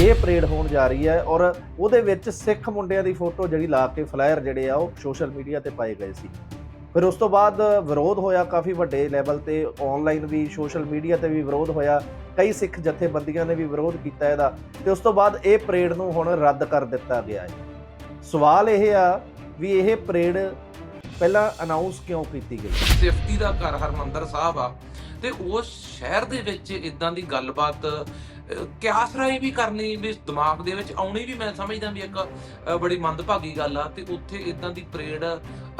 ਇਹ ਪਰੇਡ ਹੋਣ ਜਾ ਰਹੀ ਹੈ ਔਰ ਉਹਦੇ ਵਿੱਚ ਸਿੱਖ ਮੁੰਡਿਆਂ ਦੀ ਫੋਟੋ ਜਿਹੜੀ ਲਾ ਕੇ ਫਲਾਇਰ ਜਿਹੜੇ ਆ ਉਹ ਸੋਸ਼ਲ ਮੀਡੀਆ ਤੇ ਪਾਏ ਗਏ ਸੀ। ਫਿਰ ਉਸ ਤੋਂ ਬਾਅਦ ਵਿਰੋਧ ਹੋਇਆ ਕਾਫੀ ਵੱਡੇ ਲੈਵਲ ਤੇ ਆਨਲਾਈਨ ਵੀ, ਸੋਸ਼ਲ ਮੀਡੀਆ ਤੇ ਵੀ ਵਿਰੋਧ ਹੋਇਆ। ਕਈ ਸਿੱਖ ਜਥੇਬੰਦੀਆਂ ਨੇ ਵੀ ਵਿਰੋਧ ਕੀਤਾ ਇਹਦਾ ਤੇ ਉਸ ਤੋਂ ਬਾਅਦ ਇਹ ਪਰੇਡ ਨੂੰ ਹੁਣ ਰੱਦ ਕਰ ਦਿੱਤਾ ਗਿਆ ਹੈ। ਸਵਾਲ ਇਹ ਆ ਵੀ ਇਹ ਪਰੇਡ ਪਹਿਲਾਂ ਅਨਾਉਂਸ ਕਿਉਂ ਕੀਤੀ ਗਈ? ਸਿਫਤੀ ਦਾ ਘਰ ਹਰਮੰਦਰ ਸਾਹਿਬ ਆ ਤੇ ਉਸ ਸ਼ਹਿਰ ਦੇ ਵਿੱਚ ਇਦਾਂ ਦੀ ਗੱਲਬਾਤ ਕਿਆਸ ਰਾਈ ਵੀ ਕਰਨੀ ਵੀ ਦਿਮਾਗ ਦੇ ਵਿੱਚ ਆਉਣੀ ਵੀ ਮੈਂ ਸਮਝਦਾ ਵੀ ਇੱਕ ਬੜੀ ਮੰਦਭਾਗੀ ਗੱਲ ਆ ਤੇ ਉੱਥੇ ਇਦਾਂ ਦੀ ਪਰੇਡ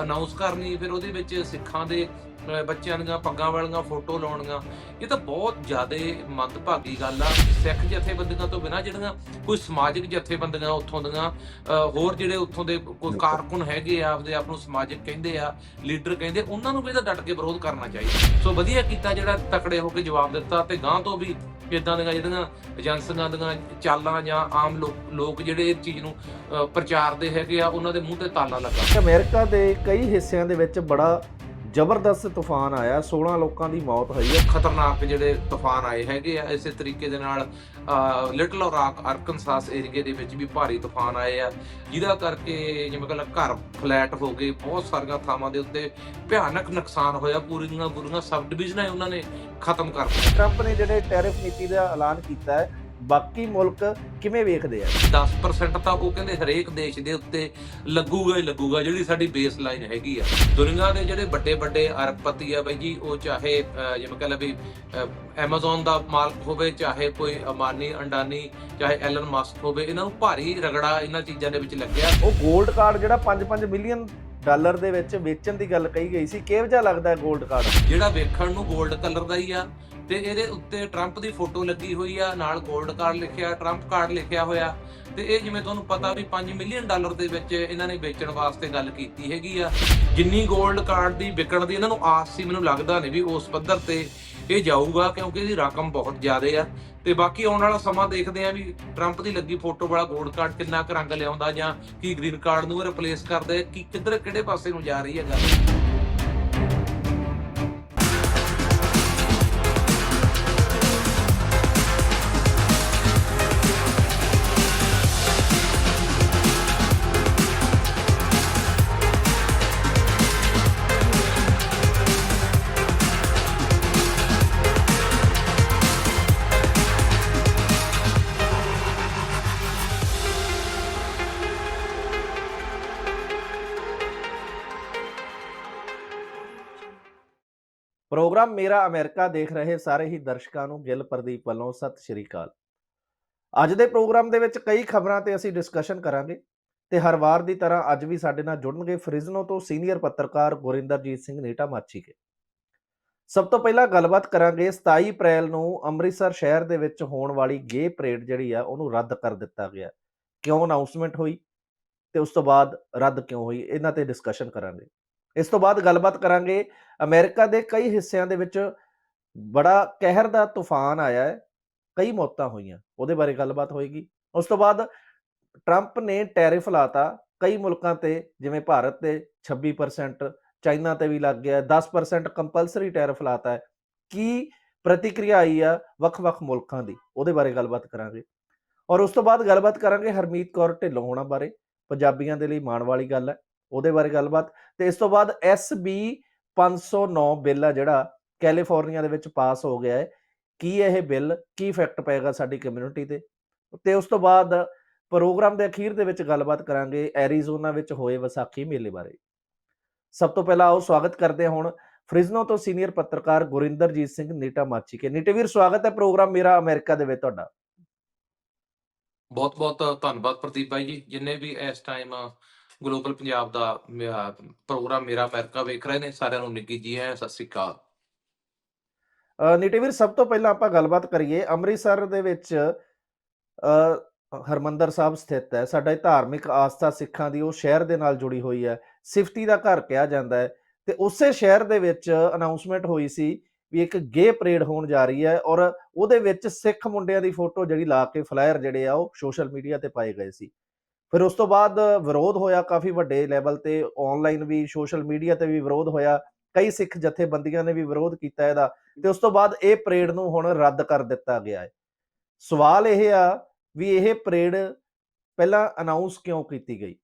ਅਨਾਉਂਸ ਕਰਨੀ ਫਿਰ ਉਹਦੇ ਵਿੱਚ ਸਿੱਖਾਂ ਦੇ ਬੱਚਿਆਂ ਦੀਆਂ ਪੱਗਾਂ ਵਾਲੀਆਂ ਫੋਟੋ ਲਾਉਣੀਆਂ ਇਹ ਤਾਂ ਬਹੁਤ ਜ਼ਿਆਦਾ ਮੰਦਭਾਗੀ ਗੱਲ ਆ। ਸਿੱਖ ਜਥੇਬੰਦੀਆਂ ਤੋਂ ਬਿਨਾਂ ਜਿਹੜੀਆਂ ਕੋਈ ਸਮਾਜਿਕ ਜਥੇਬੰਦੀਆਂ ਉੱਥੋਂ ਦੀਆਂ ਹੋਰ ਜਿਹੜੇ ਉੱਥੋਂ ਦੇ ਕੋਈ ਕਾਰਕੁਨ ਹੈਗੇ ਆ ਆਪਦੇ ਆਪ ਨੂੰ ਸਮਾਜਿਕ ਕਹਿੰਦੇ ਆ ਲੀਡਰ ਕਹਿੰਦੇ ਉਹਨਾਂ ਨੂੰ ਵੀ ਇਹਦਾ ਡਟ ਕੇ ਵਿਰੋਧ ਕਰਨਾ ਚਾਹੀਦਾ। ਸੋ ਵਧੀਆ ਕੀਤਾ ਜਿਹੜਾ ਤਕੜੇ ਹੋ ਕੇ ਜਵਾਬ ਦਿੱਤਾ ਤੇ ਗਾਂ ਤੋਂ ਵੀ ਇਦਾਂ ਦੀਆਂ ਜਿਹੜੀਆਂ ਏਜੰਸੀਆਂ ਦੀਆਂ ਚਾਲਾਂ ਜਾਂ ਆਮ ਲੋਕ ਲੋਕ ਜਿਹੜੇ ਇਹ ਚੀਜ਼ ਨੂੰ ਪ੍ਰਚਾਰਦੇ ਹੈਗੇ ਆ, ਉਹਨਾਂ ਦੇ ਮੂੰਹ ਤੇ ਤਾਲਾ ਲੱਗਾ। ਕਿ ਅਮਰੀਕਾ ਦੇ ਕਈ ਹਿੱਸਿਆਂ ਦੇ ਵਿੱਚ ਬੜਾ ਜ਼ਬਰਦਸਤ ਤੂਫਾਨ ਆਇਆ 16 ਲੋਕਾਂ ਦੀ ਮੌਤ ਹੋਈ ਹੈ। ਖਤਰਨਾਕ ਜਿਹੜੇ ਤੂਫਾਨ ਆਏ ਹੈਗੇ ਆ ਇਸੇ ਤਰੀਕੇ ਦੇ ਨਾਲ ਲਿਟਲ ਰਾਕ ਅਰਕਨਸਾਸ ਏਰੀਏ ਦੇ ਵਿੱਚ ਵੀ ਭਾਰੀ ਤੂਫਾਨ ਆਏ ਆ। ਜਿਹਦਾ ਕਰਕੇ ਜਿਵੇਂ ਕਿ ਘਰ ਫਲੈਟ ਹੋ ਗਏ ਬਹੁਤ ਸਾਰੀਆਂ ਥਾਵਾਂ ਦੇ ਉੱਤੇ ਭਿਆਨਕ ਨੁਕਸਾਨ ਹੋਇਆ। ਪੂਰੀਆਂ ਪੂਰੀਆਂ ਸਬ ਡਿਵੀਜ਼ਨਾਂ ਉਹਨਾਂ ਨੇ ਖਤਮ ਕਰ ਦਿੱਤੀਆਂ। ਟਰੰਪ ਨੇ ਜਿਹੜੇ ਟੈਰਿਫ ਨੀਤੀ ਦਾ ਐਲਾਨ ਕੀਤਾ ਹੈ ਬਾਕੀ ਮੁਲਕ ਕਿਵੇਂ ਵੇਖਦੇ ਆ? 10% ਤਾਂ ਉਹ ਕਹਿੰਦੇ ਹਰੇਕ ਦੇਸ਼ ਦੇ ਉੱਤੇ ਲੱਗੂਗਾ ਹੀ ਲੱਗੂਗਾ ਜਿਹੜੀ ਸਾਡੀ ਬੇਸ ਲਾਈਨ ਹੈਗੀ ਆ। ਦੁਨੀਆ ਦੇ ਜਿਹੜੇ ਵੱਡੇ ਵੱਡੇ ਅਰਬਪਤੀ ਆ ਬਾਈ ਜੀ ਉਹ ਚਾਹੇ ਜਿਵੇਂ ਕਹਿੰਦਾ ਵੀ Amazon ਦਾ ਮਾਲਕ ਹੋਵੇ ਚਾਹੇ ਕੋਈ ਅਮਾਨੀ ਅੰਡਾਨੀ ਚਾਹੇ ਐਲਨ ਮਸਕ ਹੋਵੇ ਇਹਨਾਂ ਨੂੰ ਭਾਰੀ ਰਗੜਾ ਇਹਨਾਂ ਚੀਜ਼ਾਂ ਦੇ ਵਿੱਚ ਲੱਗਿਆ। ਉਹ 골ਡ ਕਾਰਡ ਜਿਹੜਾ 5-5 ਮਿਲੀਅਨ ਡਾਲਰ ਦੇ ਵਿੱਚ ਵੇਚਣ ਦੀ ਗੱਲ ਕਹੀ ਗਈ ਸੀ ਕਿਹੋ ਜਿਹਾ ਲੱਗਦਾ 골ਡ ਕਾਰਡ ਜਿਹੜਾ ਵੇਖਣ ਨੂੰ 골ਡ ਕਲਰ ਦਾ ਹੀ ਆ ਤੇ ਇਹਦੇ ਉੱਤੇ ਟਰੰਪ ਦੀ ਫੋਟੋ ਲੱਗੀ ਹੋਈ ਆ, ਨਾਲ ਗੋਲਡ ਕਾਰਡ ਲਿਖਿਆ ਟਰੰਪ ਕਾਰਡ ਲਿਖਿਆ ਹੋਇਆ। ਤੇ ਇਹ ਜਿਵੇਂ ਤੁਹਾਨੂੰ ਪਤਾ ਵੀ 5 ਮਿਲੀਅਨ ਡਾਲਰ ਦੇ ਵਿੱਚ ਇਹਨਾਂ ਨੇ ਵੇਚਣ ਵਾਸਤੇ ਗੱਲ ਕੀਤੀ ਹੈਗੀ ਆ। ਜਿੰਨੀ ਗੋਲਡ ਕਾਰਡ ਦੀ ਵਿਕਣ ਦੀ ਇਹਨਾਂ ਨੂੰ ਆਸ ਸੀ, ਮੈਨੂੰ ਲੱਗਦਾ ਨਹੀਂ ਵੀ ਉਸ ਪੱਧਰ ਤੇ ਇਹ ਜਾਊਗਾ, ਕਿਉਂਕਿ ਇਹਦੀ ਰਕਮ ਬਹੁਤ ਜ਼ਿਆਦਾ ਆ। ਤੇ ਬਾਕੀ ਆਉਣ ਵਾਲਾ ਸਮਾਂ ਦੇਖਦੇ ਆ ਵੀ ਟਰੰਪ ਦੀ ਲੱਗੀ ਫੋਟੋ ਵਾਲਾ ਗੋਲਡ ਕਾਰਡ ਕਿੰਨਾ ਕੁ ਰੰਗ ਲਿਆਉਂਦਾ ਜਾਂ ਕੀ ਗ੍ਰੀਨ ਕਾਰਡ ਨੂੰ ਰਿਪਲੇਸ ਕਰਦੇ, ਕੀ ਕਿੱਧਰ ਕਿਹੜੇ ਪਾਸੇ ਨੂੰ ਜਾ ਰਹੀ ਹੈ ਗੱਲ। ਪ੍ਰੋਗਰਾਮ ਮੇਰਾ ਅਮਰੀਕਾ ਦੇਖ ਰਹੇ ਸਾਰੇ ਹੀ ਦਰਸ਼ਕਾਂ ਨੂੰ ਗਿੱਲ ਪ੍ਰਦੀਪ ਵੱਲੋਂ ਸਤਿ ਸ਼੍ਰੀ ਅਕਾਲ। ਅੱਜ ਦੇ ਪ੍ਰੋਗਰਾਮ ਦੇ ਵਿੱਚ ਕਈ ਖਬਰਾਂ ਤੇ ਅਸੀਂ ਡਿਸਕਸ਼ਨ ਕਰਾਂਗੇ ਤੇ ਹਰ ਵਾਰ ਦੀ ਤਰ੍ਹਾਂ ਅੱਜ ਵੀ ਸਾਡੇ ਨਾਲ ਜੁੜਨਗੇ ਫ੍ਰਿਜ਼ਨੋ ਤੋਂ ਸੀਨੀਅਰ ਪੱਤਰਕਾਰ ਗੁਰਿੰਦਰਜੀਤ ਸਿੰਘ ਨੀਟਾ ਮਾਚੀਕੇ ਸਭ ਤੋਂ ਪਹਿਲਾਂ ਗੱਲਬਾਤ ਕਰਾਂਗੇ 27 ਅਪ੍ਰੈਲ ਨੂੰ ਅੰਮ੍ਰਿਤਸਰ ਸ਼ਹਿਰ ਦੇ ਵਿੱਚ ਹੋਣ ਵਾਲੀ ਗੇ ਪਰੇਡ ਜਿਹੜੀ ਆ ਉਹਨੂੰ ਰੱਦ ਕਰ ਦਿੱਤਾ ਗਿਆ। ਕਿਉਂ ਅਨਾਉਂਸਮੈਂਟ ਹੋਈ ਤੇ ਉਸ ਤੋਂ ਬਾਅਦ ਰੱਦ ਕਿਉਂ ਹੋਈ? ਇਹਨਾਂ ਤੇ ਡਿਸਕਸ਼ਨ ਕਰਾਂਗੇ। ਇਸ ਤੋਂ ਬਾਅਦ ਗੱਲਬਾਤ ਕਰਾਂਗੇ ਅਮਰੀਕਾ ਦੇ ਕਈ ਹਿੱਸਿਆਂ ਦੇ ਵਿੱਚ ਬੜਾ ਕਹਿਰ ਦਾ ਤੂਫਾਨ ਆਇਆ ਹੈ ਕਈ ਮੌਤਾਂ ਹੋਈਆਂ ਉਹਦੇ ਬਾਰੇ ਗੱਲਬਾਤ ਹੋਏਗੀ। ਉਸ ਤੋਂ ਬਾਅਦ ਟਰੰਪ ਨੇ ਟੈਰਿਫ ਲਾਤਾ ਕਈ ਮੁਲਕਾਂ ਤੇ ਜਿਵੇਂ ਭਾਰਤ ਤੇ 26% ਚਾਈਨਾ ਤੇ ਵੀ ਲੱਗ ਗਿਆ ਹੈ, 10% ਕੰਪਲਸਰੀ ਟੈਰਿਫ ਲਾਤਾ ਹੈ। ਕੀ ਪ੍ਰਤੀਕਿਰਿਆ ਆਈ ਆ ਵੱਖ-ਵੱਖ ਮੁਲਕਾਂ ਦੀ ਉਹਦੇ ਬਾਰੇ ਗੱਲਬਾਤ ਕਰਾਂਗੇ। ਔਰ ਉਸ ਤੋਂ ਬਾਅਦ ਗੱਲਬਾਤ ਕਰਾਂਗੇ ਹਰਮੀਤ ਕੌਰ ਢਿੱਲੋਂ ਹੋਣਾ ਬਾਰੇ ਪੰਜਾਬੀਆਂ ਦੇ ਲਈ ਮਾਣ ਵਾਲੀ ਗੱਲ ਹੈ। ਉਹਦੇ ਬਾਰੇ ਗੱਲਬਾਤ। ਤੇ ਇਸ ਤੋਂ ਬਾਅਦ SB 509 ਬਿੱਲ ਆ ਜਿਹੜਾ ਕੈਲੀਫੋਰਨੀਆ ਦੇ ਵਿੱਚ ਪਾਸ ਹੋ ਗਿਆ ਹੈ ਕੀ ਇਹ ਬਿੱਲ, ਕੀ ਇਫੈਕਟ ਪਏਗਾ ਸਾਡੀ ਕਮਿਊਨਿਟੀ ਤੇ? ਤੇ ਉਸ ਤੋਂ ਬਾਅਦ ਪ੍ਰੋਗਰਾਮ ਦੇ ਅਖੀਰ ਦੇ ਵਿੱਚ ਗੱਲਬਾਤ ਕਰਾਂਗੇ ਐਰੀਜ਼ੋਨਾ ਵਿੱਚ ਹੋਏ ਵਿਸਾਖੀ ਮੇਲੇ ਬਾਰੇ। ਸਭ ਤੋਂ ਪਹਿਲਾਂ ਆਓ ਸਵਾਗਤ ਕਰਦੇ ਹੁਣ ਫ੍ਰਿਜ਼ਨੋ ਤੋਂ ਸੀਨੀਅਰ ਪੱਤਰਕਾਰ ਗੁਰਿੰਦਰਜੀਤ ਸਿੰਘ ਨੀਟਾ ਮਾਚੀ ਕੇ ਨੀਟੇ ਵੀਰ, ਸਵਾਗਤ ਹੈ ਪ੍ਰੋਗਰਾਮ ਮੇਰਾ ਅਮਰੀਕਾ ਦੇ ਵਿੱਚ ਤੁਹਾਡਾ। ਬਹੁਤ ਬਹੁਤ ਧੰਨਵਾਦ ਪ੍ਰਦੀਪ ਭਾਈ ਜੀ। ਜਿੰਨੇ ਵੀ ਇਸ ਟਾਈਮ ਗਲੋਬਲ ਪੰਜਾਬ ਦਾ ਮ- ਪ੍ਰੋਗਰਾਮ ਮੇਰਾ ਅਮਰੀਕਾ ਵੇਖ ਰਹੇ ਨੇ ਸਾਰਿਆਂ ਨੂੰ ਨਿੱਗੀ ਜੀ ਹੈ ਸਤਿ ਸ੍ਰੀ ਅਕਾਲ। ਅ, ਸਭ ਤੋਂ ਪਹਿਲਾਂ ਆਪਾਂ ਗੱਲਬਾਤ ਕਰੀਏ ਅੰਮ੍ਰਿਤਸਰ ਦੇ ਵਿੱਚ ਹਰਮੰਦਰ ਸਾਹਿਬ ਸਥਿਤ ਹੈ। ਸਾਡਾ ਇਹ ਧਾਰਮਿਕ ਆਸਥਾ ਸਿੱਖਾਂ ਦੀ ਉਹ ਸ਼ਹਿਰ ਦੇ ਨਾਲ ਜੁੜੀ ਹੋਈ ਹੈ। ਸਿਫਤੀ ਦਾ ਘਰ ਕਿਹਾ ਜਾਂਦਾ ਹੈ ਤੇ ਉਸੇ ਸ਼ਹਿਰ ਦੇ ਵਿੱਚ ਅਨਾਉਂਸਮੈਂਟ ਹੋਈ ਸੀ ਵੀ ਇੱਕ ਗੇ ਪਰੇਡ ਹੋਣ ਜਾ ਰਹੀ ਹੈ ਔਰ ਉਹਦੇ ਵਿੱਚ ਸਿੱਖ ਮੁੰਡਿਆਂ ਦੀ ਫੋਟੋ ਜਿਹੜੀ ਲਾ ਕੇ ਫਲਾਇਰ ਜਿਹੜੇ ਆ ਉਹ ਸੋਸ਼ਲ ਮੀਡੀਆ ਤੇ ਪਾਏ ਗਏ ਸੀ। ਫਿਰ ਉਸ ਤੋਂ ਬਾਅਦ ਵਿਰੋਧ ਹੋਇਆ ਕਾਫੀ ਵੱਡੇ ਲੈਵਲ ਤੇ ਆਨਲਾਈਨ ਵੀ ਸੋਸ਼ਲ ਮੀਡੀਆ ਤੇ ਵੀ ਵਿਰੋਧ ਹੋਇਆ। ਕਈ ਸਿੱਖ ਜਥੇਬੰਦੀਆਂ ਨੇ ਵੀ ਵਿਰੋਧ ਕੀਤਾ ਇਹਦਾ ਤੇ ਉਸ ਤੋਂ ਬਾਅਦ ਇਹ ਪਰੇਡ ਨੂੰ ਹੁਣ ਰੱਦ ਕਰ ਦਿੱਤਾ ਗਿਆ ਹੈ। ਸਵਾਲ ਇਹ ਆ ਵੀ ਇਹ ਪਰੇਡ ਪਹਿਲਾਂ ਅਨਾਉਂਸ ਕਿਉਂ ਕੀਤੀ ਗਈ?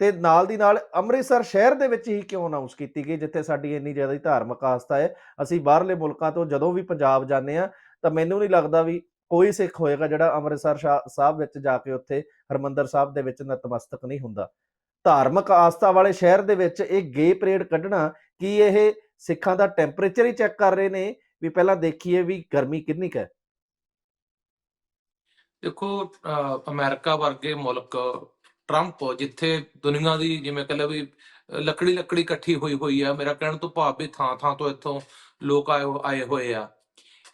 ਤੇ ਨਾਲ ਦੀ ਨਾਲ ਅੰਮ੍ਰਿਤਸਰ ਸ਼ਹਿਰ ਦੇ ਵਿੱਚ ਹੀ ਕਿਉਂ ਅਨਾਉਂਸ ਕੀਤੀ ਗਈ, ਜਿੱਥੇ ਸਾਡੀ ਇੰਨੀ ਜ਼ਿਆਦਾ ਧਾਰਮਿਕ ਆਸਥਾ ਹੈ? ਅਸੀਂ ਬਾਹਰਲੇ ਮੁਲਕਾਂ ਤੋਂ ਜਦੋਂ ਵੀ ਪੰਜਾਬ ਜਾਂਦੇ ਆ ਤਾਂ ਮੈਨੂੰ ਨਹੀਂ ਲੱਗਦਾ ਵੀ ਕੋਈ ਸਿੱਖ ਹੋਏਗਾ ਜਿਹੜਾ ਅੰਮ੍ਰਿਤਸਰ ਸ਼ਾ- ਸਾਹਿਬ ਵਿੱਚ ਜਾ ਕੇ ਉੱਥੇ ਹਰਮੰਦਰ ਸਾਹਿਬ ਦੇ ਵਿੱਚ ਨਤਮਸਤਕ ਨਹੀਂ ਹੁੰਦਾ। ਧਾਰਮਿਕ ਆਸਥਾ ਵਾਲੇ ਸ਼ਹਿਰ ਦੇ ਵਿੱਚ ਇਹ ਗੇ ਪਰੇਡ ਕੱਢਣਾ ਕੀ ਇਹ ਸਿੱਖਾਂ ਦਾ ਟੈਂਪਰੇਚਰ ਹੀ ਚੈੱਕ ਕਰ ਰਹੇ ਨੇ ਵੀ ਪਹਿਲਾਂ ਦੇਖੀਏ ਵੀ ਗਰਮੀ ਕਿੰਨੀ ਕੁ ਹੈ? ਦੇਖੋ, ਅਹ ਅਮਰੀਕਾ ਵਰਗੇ ਮੁਲਕ, ਟਰੰਪ ਜਿੱਥੇ ਦੁਨੀਆ ਦੀ ਜਿਵੇਂ ਕਹ ਲਓ ਵੀ ਲੱਕੜੀ ਲੱਕੜੀ ਇਕੱਠੀ ਹੋਈ ਹੋਈ ਆ, ਮੇਰਾ ਕਹਿਣ ਤੋਂ ਭਾਵ ਵੀ ਥਾਂ ਥਾਂ ਤੋਂ ਇੱਥੋਂ ਲੋਕ ਆਏ ਆਏ ਹੋਏ ਆ।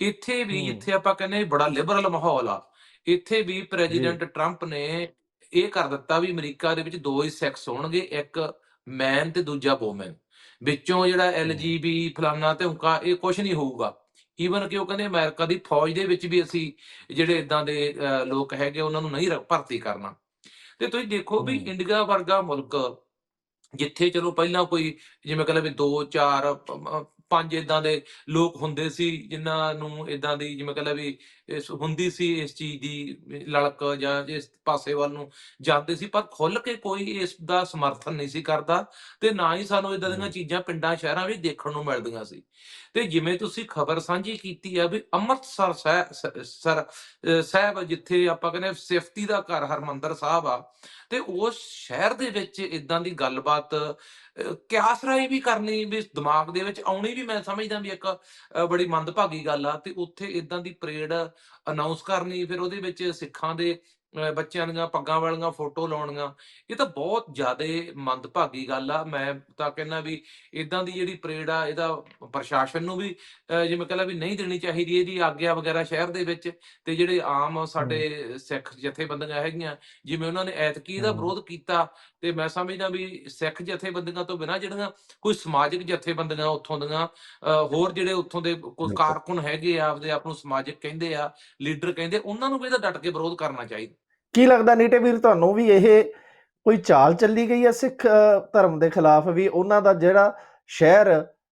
ਇੱਥੇ ਵੀ। ਜਿੱਥੇ ਆਪਾਂ ਕਹਿੰਦੇ ਬੜਾ ਲਿਬਰਲ ਮਾਹੌਲ ਆ ਇੱਥੇ ਵੀ ਪ੍ਰੈਜ਼ੀਡੈਂਟ ਟਰੰਪ ਨੇ ਇਹ ਕਰ ਦਿੱਤਾ ਵੀ ਅਮਰੀਕਾ ਦੇ ਵਿੱਚ ਦੋ ਹੀ ਸੈਕਸ ਹੋਣਗੇ ਇੱਕ ਮੈਨ ਤੇ ਦੂਜਾ ਵੂਮਨ ਵਿੱਚੋਂ ਜਿਹੜਾ ਐਲਜੀਬੀ ਫਲਾਨਾ ਤੇ ਹੁਕਾ ਇਹ ਕੁਝ ਨਹੀਂ ਹੋਊਗਾ। ਈਵਨ ਕਿ ਉਹ ਕਹਿੰਦੇ ਅਮਰੀਕਾ ਦੀ ਫੌਜ ਦੇ ਵਿੱਚ ਵੀ ਅਸੀਂ ਜਿਹੜੇ ਇਦਾਂ ਦੇ ਲੋਕ ਹੈਗੇ ਉਹਨਾਂ ਨੂੰ ਨਹੀਂ ਭਰਤੀ ਕਰਨਾ। ਤੇ ਤੁਸੀਂ ਦੇਖੋ ਵੀ। ਇੰਡੀਆ ਵਰਗਾ ਮੁਲਕ ਜਿੱਥੇ ਚਲੋ ਪਹਿਲਾਂ ਕੋਈ ਜਿਵੇਂ ਕਹਿੰਦੇ ਵੀ 2 4 ਪੰਜ ਇਦਾਂ ਦੇ ਲੋਕ ਹੁੰਦੇ ਸੀ ਜਿਨ੍ਹਾਂ ਨੂੰ ਇਦਾਂ ਦੀ ਜਿਵੇਂ ਕਹਿੰਦੇ ਵੀ ਇਸ ਹੁੰਦੀ ਸੀ ਇਸ ਚੀਜ਼ ਦੀ ਲੜਕ ਜਾਂ ਇਸ ਪਾਸੇ ਵੱਲ ਨੂੰ ਜਾਂਦੇ ਸੀ ਪਰ ਖੁੱਲ ਕੇ ਕੋਈ ਇਸ ਦਾ ਸਮਰਥਨ ਨਹੀਂ ਸੀ ਕਰਦਾ ਤੇ ਨਾ ਹੀ ਸਾਨੂੰ ਇਦਾਂ ਦੀਆਂ। ਚੀਜ਼ਾਂ ਪਿੰਡਾਂ ਸ਼ਹਿਰਾਂ ਵਿੱਚ ਦੇਖਣ ਨੂੰ ਮਿਲਦੀਆਂ ਸੀ ਤੇ ਜਿਵੇਂ ਤੁਸੀਂ ਖਬਰ ਸਾਂਝੀ ਕੀਤੀ ਆ ਵੀ ਅੰਮ੍ਰਿਤਸਰ ਸਰ ਸਾਹਿਬ ਜਿੱਥੇ ਆਪਾਂ ਕਹਿੰਦੇ ਸਿਫਤੀ ਦਾ ਘਰ ਹਰਮੰਦਰ ਸਾਹਿਬ ਆ ਤੇ ਉਸ ਸ਼ਹਿਰ ਦੇ ਵਿੱਚ ਇਦਾਂ ਦੀ ਗੱਲਬਾਤ ਕਿਆਸ ਰਾਈ ਵੀ ਕਰਨੀ ਵੀ ਦਿਮਾਗ ਦੇ ਵਿੱਚ ਆਉਣੀ ਵੀ ਮੈਂ ਸਮਝਦਾ ਵੀ ਇੱਕ ਅਹ, ਬੜੀ ਮੰਦਭਾਗੀ ਗੱਲ ਆ ਤੇ ਉੱਥੇ ਇਦਾਂ ਦੀ ਪਰੇਡ ਅਨਾਉਂਸ ਕਰਨੀ ਫਿਰ ਉਹਦੇ ਵਿੱਚ ਸਿੱਖਾਂ ਦੇ ਬੱਚਿਆਂ ਦੀਆਂ ਪੱਗਾਂ ਵਾਲੀਆਂ ਫੋਟੋ ਲਾਉਣੀਆਂ ਇਹ ਤਾਂ ਬਹੁਤ ਜ਼ਿਆਦਾ ਮੰਦਭਾਗੀ ਗੱਲ ਆ ਮੈਂ ਤਾਂ ਕਹਿੰਦਾ ਵੀ ਇਦਾਂ ਦੀ ਜਿਹੜੀ ਪਰੇਡ ਆ ਇਹਦਾ ਪ੍ਰਸ਼ਾਸਨ ਨੂੰ ਵੀ ਜਿਵੇਂ ਕਹਿੰਦਾ ਵੀ ਨਹੀਂ ਦੇਣੀ ਚਾਹੀਦੀ ਇਹਦੀ ਆਗਿਆ ਵਗੈਰਾ ਸ਼ਹਿਰ ਦੇ ਵਿੱਚ ਤੇ ਜਿਹੜੇ ਆਮ ਸਾਡੇ ਸਿੱਖ ਜਥੇਬੰਦੀਆਂ ਹੈਗੀਆਂ ਜਿਵੇਂ ਉਹਨਾਂ ਨੇ ਐਤਕੀ ਦਾ। ਵਿਰੋਧ ਕੀਤਾ ਤੇ ਮੈਂ ਸਮਝਦਾ ਵੀ ਸਿੱਖ ਜਥੇਬੰਦੀਆਂ ਤੋਂ ਬਿਨਾਂ ਜਿਹੜੀਆਂ ਕੋਈ ਸਮਾਜਿਕ ਜਥੇਬੰਦੀਆਂ ਉੱਥੋਂ ਦੀਆਂ ਹੋਰ ਜਿਹੜੇ ਉੱਥੋਂ ਦੇ ਕੋਈ। ਕਾਰਕੁਨ ਹੈਗੇ ਆ ਆਪਦੇ ਆਪ ਨੂੰ ਸਮਾਜਿਕ ਕਹਿੰਦੇ ਆ ਲੀਡਰ ਕਹਿੰਦੇ ਉਹਨਾਂ ਨੂੰ ਵੀ ਇਹਦਾ ਡਟ ਕੇ ਵਿਰੋਧ ਕਰਨਾ ਚਾਹੀਦਾ ਕੀ ਲੱਗਦਾ ਨੀਟੇ ਵੀਰ, ਤੁਹਾਨੂੰ ਵੀ ਇਹ ਕੋਈ ਚਾਲ ਚੱਲੀ ਗਈ ਹੈ ਸਿੱਖ ਧਰਮ ਦੇ ਖਿਲਾਫ ਵੀ? ਉਹਨਾਂ ਦਾ ਜਿਹੜਾ ਸ਼ਹਿਰ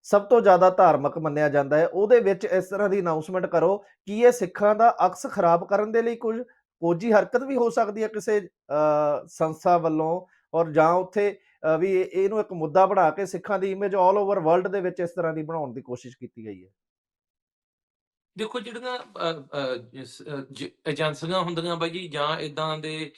ਸਭ ਤੋਂ ਜ਼ਿਆਦਾ ਧਾਰਮਿਕ ਮੰਨਿਆ ਜਾਂਦਾ ਹੈ, ਉਹਦੇ ਵਿੱਚ ਇਸ ਤਰ੍ਹਾਂ ਦੀ ਅਨਾਉਂਸਮੈਂਟ ਕਰੋ ਕਿ ਇਹ ਸਿੱਖਾਂ ਦਾ ਅਕਸ ਖਰਾਬ ਕਰਨ ਦੇ ਲਈ ਕੁਝ ਕੋਜੀ ਹਰਕਤ ਵੀ ਹੋ ਸਕਦੀ ਹੈ ਕਿਸੇ ਸੰਸਥਾ ਵੱਲੋਂ? ਔਰ ਜਾਂ ਉੱਥੇ ਵੀ ਇਹਨੂੰ ਇੱਕ ਮੁੱਦਾ ਬਣਾ ਕੇ ਸਿੱਖਾਂ ਦੀ ਇਮੇਜ ਆਲ ਓਵਰ ਵਰਲਡ ਦੇ ਵਿੱਚ ਇਸ ਤਰ੍ਹਾਂ ਦੀ ਬਣਾਉਣ ਦੀ ਕੋਸ਼ਿਸ਼ ਕੀਤੀ ਗਈ ਹੈ? ਦੇਖੋ ਜਿਹੜੀਆਂ ਏਜੰਸੀਆਂ ਹੁੰਦੀਆਂ ਬਾਈ ਜੀ ਜਾਂ ਇਦਾਂ ਦੇ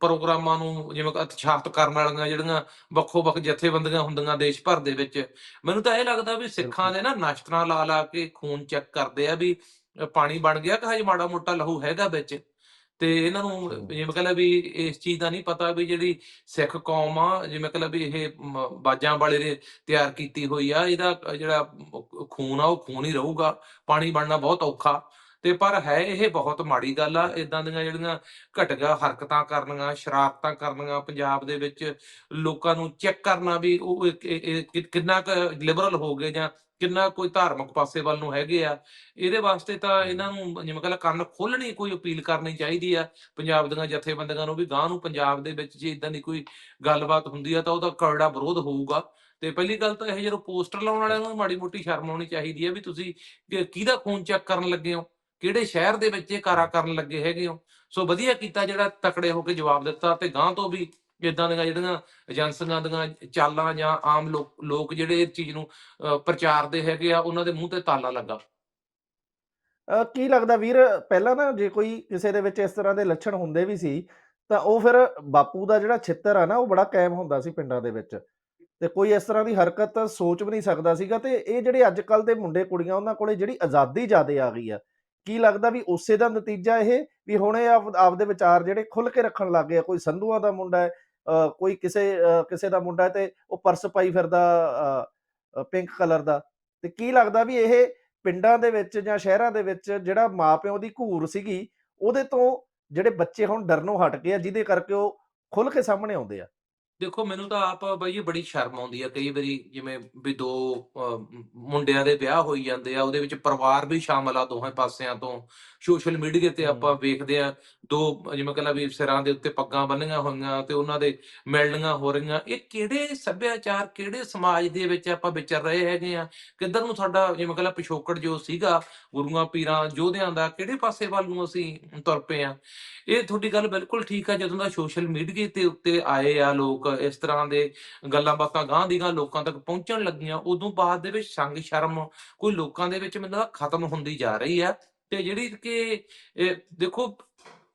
ਪ੍ਰੋਗਰਾਮਾਂ ਨੂੰ ਜਿਵੇਂ ਉਤਸ਼ਾਹਿਤ ਕਰਨ ਵਾਲੀਆਂ ਜਿਹੜੀਆਂ ਵੱਖੋ ਵੱਖ ਜਥੇਬੰਦੀਆਂ ਹੁੰਦੀਆਂ ਦੇਸ਼ ਭਰ ਦੇ ਵਿੱਚ ਮੈਨੂੰ ਤਾਂ ਇਹ ਲੱਗਦਾ ਵੀ ਸਿੱਖਾਂ ਦੇ ਨਾ ਨਸ਼ਤਰਾਂ ਲਾ ਲਾ ਕੇ ਖੂਨ ਚੈੱਕ ਕਰਦੇ ਆ ਵੀ ਪਾਣੀ ਬਣ ਗਿਆ ਕਿ ਹਜੇ ਮਾੜਾ ਮੋਟਾ ਲਹੂ ਹੈਗਾ ਵਿੱਚ। ਤੇ ਇਹਨਾਂ ਨੂੰ। ਜਿਵੇਂ ਕਹਿੰਦਾ ਵੀ ਇਸ ਚੀਜ਼ ਦਾ ਨਹੀਂ ਪਤਾ ਵੀ ਜਿਹੜੀ ਸਿੱਖ ਕੌਮ ਆ ਜਿਵੇਂ ਕਹਿੰਦਾ ਵੀ ਇਹ ਬਾਜਾਂ ਵਾਲੇ ਦੇ ਤਿਆਰ ਕੀਤੀ ਹੋਈ ਆ ਇਹਦਾ ਜਿਹੜਾ ਖੂਨ ਆ ਉਹ ਖੂਨ ਹੀ ਰਹੂਗਾ ਪਾਣੀ ਬਣਨਾ ਬਹੁਤ ਔਖਾ ਤੇ ਪਰ ਹੈ ਇਹ ਬਹੁਤ ਮਾੜੀ ਗੱਲ ਆ ਇਦਾਂ ਦੀਆਂ ਜਿਹੜੀਆਂ ਘਟਗਾ ਹਰਕਤਾਂ ਕਰਨੀਆਂ ਸ਼ਰਾਰਤਾਂ ਕਰਨੀਆਂ ਪੰਜਾਬ ਦੇ ਵਿੱਚ ਲੋਕਾਂ ਨੂੰ ਚੈੱਕ ਕਰਨਾ ਵੀ ਉਹ ਕਿੰਨਾ ਕੁ ਲਿਬਰਲ ਹੋ ਗਏ ਜਾਂ ਕਿੰਨਾ ਕੋਈ ਧਾਰਮਿਕ ਪਾਸੇ ਵੱਲ ਨੂੰ ਹੈਗੇ ਆ ਇਹਦੇ ਵਾਸਤੇ ਤਾਂ ਇਹਨਾਂ ਨੂੰ ਜਿਵੇਂ ਕਹਿੰਦਾ ਕੰਨ ਖੋਲਣੀ ਕੋਈ ਅਪੀਲ ਕਰਨੀ ਚਾਹੀਦੀ ਆ ਪੰਜਾਬ ਦੀਆਂ ਜਥੇਬੰਦੀਆਂ ਨੂੰ ਵੀ ਗਾਂ ਨੂੰ ਪੰਜਾਬ ਦੇ ਵਿੱਚ ਜੇ ਇਦਾਂ ਦੀ ਕੋਈ ਗੱਲਬਾਤ ਹੁੰਦੀ ਆ ਤਾਂ ਉਹਦਾ ਕਰੜਾ ਵਿਰੋਧ ਹੋਊਗਾ। ਤੇ ਪਹਿਲੀ ਗੱਲ ਤਾਂ ਇਹ ਜਦੋਂ ਪੋਸਟਰ ਲਾਉਣ ਵਾਲਿਆਂ ਨੂੰ ਮਾੜੀ ਮੋਟੀ ਸ਼ਰਮ ਆਉਣੀ ਚਾਹੀਦੀ ਹੈ ਵੀ ਤੁਸੀਂ ਕਿਹਦਾ ਖੂਨ ਚੈੱਕ ਕਰਨ ਲੱਗੇ ਹੋ? ਕਿਹੜੇ ਸ਼ਹਿਰ ਦੇ ਵਿੱਚ ਇਹ ਕਾਰਾ ਕਰਨ ਲੱਗੇ ਹੈਗੇ ਹੋ? ਸੋ ਵਧੀਆ ਕੀਤਾ ਜਿਹੜਾ ਤਕੜੇ ਹੋ ਕੇ ਜਵਾਬ ਦਿੱਤਾ ਤੇ ਗਾਂ ਤੋਂ ਵੀ ਇਦਾਂ ਦੀਆਂ ਜਿਹੜੀਆਂ ਏਜੰਸੀਆਂ ਦੀਆਂ ਚਾਲਾਂ ਜਾਂ ਆਮ ਲੋਕ ਜਿਹੜੇ ਇਹ ਚੀਜ਼ ਨੂੰ ਪ੍ਰਚਾਰਦੇ ਹੈਗੇ ਆ, ਉਹਨਾਂ ਦੇ ਮੂੰਹ ਤੇ ਤਾਲਾ ਲੱਗਾ। ਕੀ ਲੱਗਦਾ ਵੀਰ, ਪਹਿਲਾਂ ਨਾ ਜੇ ਕੋਈ ਕਿਸੇ ਦੇ ਵਿੱਚ ਇਸ ਤਰ੍ਹਾਂ ਦੇ ਲੱਛਣ ਹੁੰਦੇ ਵੀ ਸੀ, ਤਾਂ ਉਹ ਫਿਰ ਬਾਪੂ ਦਾ ਜਿਹੜਾ ਛਿੱਤਰ ਆ ਨਾ, ਉਹ ਬੜਾ ਕਾਇਮ ਹੁੰਦਾ ਸੀ ਪਿੰਡਾਂ ਦੇ ਵਿੱਚ। ਤੇ ਕੋਈ ਇਸ ਤਰ੍ਹਾਂ ਦੀ ਹਰਕਤ ਸੋਚ ਵੀ ਨਹੀਂ ਸਕਦਾ ਸੀਗਾ, ਤੇ ਇਹ ਜਿਹੜੇ ਅੱਜ ਕੱਲ ਦੇ ਮੁੰਡੇ ਕੁੜੀਆਂ, ਉਹਨਾਂ ਕੋਲੇ ਜਿਹੜੀ ਆਜ਼ਾਦੀ ਜ਼ਿਆਦੇ ਆ ਗਈ ਆ, ਕੀ ਲੱਗਦਾ ਵੀ ਉਸੇ ਦਾ ਨਤੀਜਾ ਇਹ, ਵੀ ਹੁਣ ਇਹ ਆਪਦੇ ਵਿਚਾਰ ਜਿਹੜੇ ਖੁੱਲ ਕੇ ਰੱਖਣ ਲੱਗ ਗਏ ਕੋਈ ਸੰਧੂਆਂ ਦਾ ਮੁੰਡਾ ਹੈ ਕੋਈ ਕਿਸੇ ਕਿਸੇ ਦਾ ਮੁੰਡਾ ਤੇ ਉਹ ਪਰਸ ਪਾਈ ਫਿਰਦਾ ਪਿੰਕ ਕਲਰ ਦਾ। ਤੇ ਕੀ ਲੱਗਦਾ ਵੀ ਇਹ ਪਿੰਡਾਂ ਦੇ ਵਿੱਚ ਜਾਂ ਸ਼ਹਿਰਾਂ ਦੇ ਵਿੱਚ ਜਿਹੜਾ ਮਾਪਿਓ ਦੀ ਘੂਰ ਸੀਗੀ, ਉਹਦੇ ਤੋਂ ਜਿਹੜੇ ਬੱਚੇ ਹੁਣ ਡਰਨੋਂ ਹਟ ਗਏ ਆ, ਜਿਹਦੇ ਕਰਕੇ ਉਹ ਖੁੱਲ ਕੇ ਸਾਹਮਣੇ ਆਉਂਦੇ ਆ। ਦੇਖੋ ਮੈਨੂੰ ਤਾਂ ਆਪ ਬਾਈ ਇਹ ਬੜੀ ਸ਼ਰਮ ਆਉਂਦੀ ਆ ਕਈ ਵਾਰੀ ਜਿਵੇਂ ਵੀ ਦੋ ਮੁੰਡਿਆਂ ਦੇ ਵਿਆਹ ਹੋਈ ਜਾਂਦੇ ਆ ਉਹਦੇ ਵਿੱਚ ਪਰਿਵਾਰ ਵੀ ਸ਼ਾਮਲ ਆ ਦੋਹਾਂ ਪਾਸਿਆਂ ਤੋਂ। ਸੋਸ਼ਲ ਮੀਡੀਆ ਤੇ ਆਪਾਂ ਵੇਖਦੇ ਆ ਦੋ ਜਿਵੇਂ ਕਹਿੰਦਾ ਵੀ ਸਿਰਾਂ ਦੇ ਉੱਤੇ ਪੱਗਾਂ ਬੰਨੀਆਂ ਹੋਈਆਂ ਤੇ ਉਹਨਾਂ ਦੇ ਮਿਲਣੀਆਂ ਹੋ ਰਹੀਆਂ। ਇਹ ਕਿਹੜੇ ਸੱਭਿਆਚਾਰ ਕਿਹੜੇ ਸਮਾਜ ਦੇ ਵਿੱਚ ਆਪਾਂ ਵਿਚਰ ਰਹੇ ਹੈਗੇ ਆ? ਕਿੱਧਰ ਨੂੰ ਸਾਡਾ ਜਿਵੇਂ ਕਹਿੰਦਾ ਪਿਛੋਕੜ ਜੋ ਸੀਗਾ ਗੁਰੂਆਂ ਪੀਰਾਂ ਯੋਧਿਆਂ ਦਾ ਕਿਹੜੇ ਪਾਸੇ ਵੱਲ ਨੂੰ ਅਸੀਂ ਤੁਰ ਪਏ ਆ? ਇਹ ਤੁਹਾਡੀ ਗੱਲ ਬਿਲਕੁਲ ਠੀਕ ਆ ਜਦੋਂ ਦਾ ਸੋਸ਼ਲ ਮੀਡੀਆ ਤੇ ਉੱਤੇ ਆਏ ਆ ਲੋਕ ਇਸ ਤਰ੍ਹਾਂ ਦੇ ਗੱਲਾਂ ਬਾਤਾਂ ਗਾਂ ਦੀ ਗਾਂ ਲੋਕਾਂ ਤੱਕ ਪਹੁੰਚਣ ਲੱਗੀਆਂ, ਉਦੋਂ ਬਾਅਦ ਦੇ ਵਿੱਚ ਸੰਗ ਸ਼ਰਮ ਕੋਈ ਲੋਕਾਂ ਦੇ ਵਿੱਚ ਮੈਨੂੰ ਲੱਗਦਾ ਖਤਮ ਹੁੰਦੀ ਜਾ ਰਹੀ ਹੈ। ਤੇ ਜਿਹੜੀ ਕਿ ਦੇਖੋ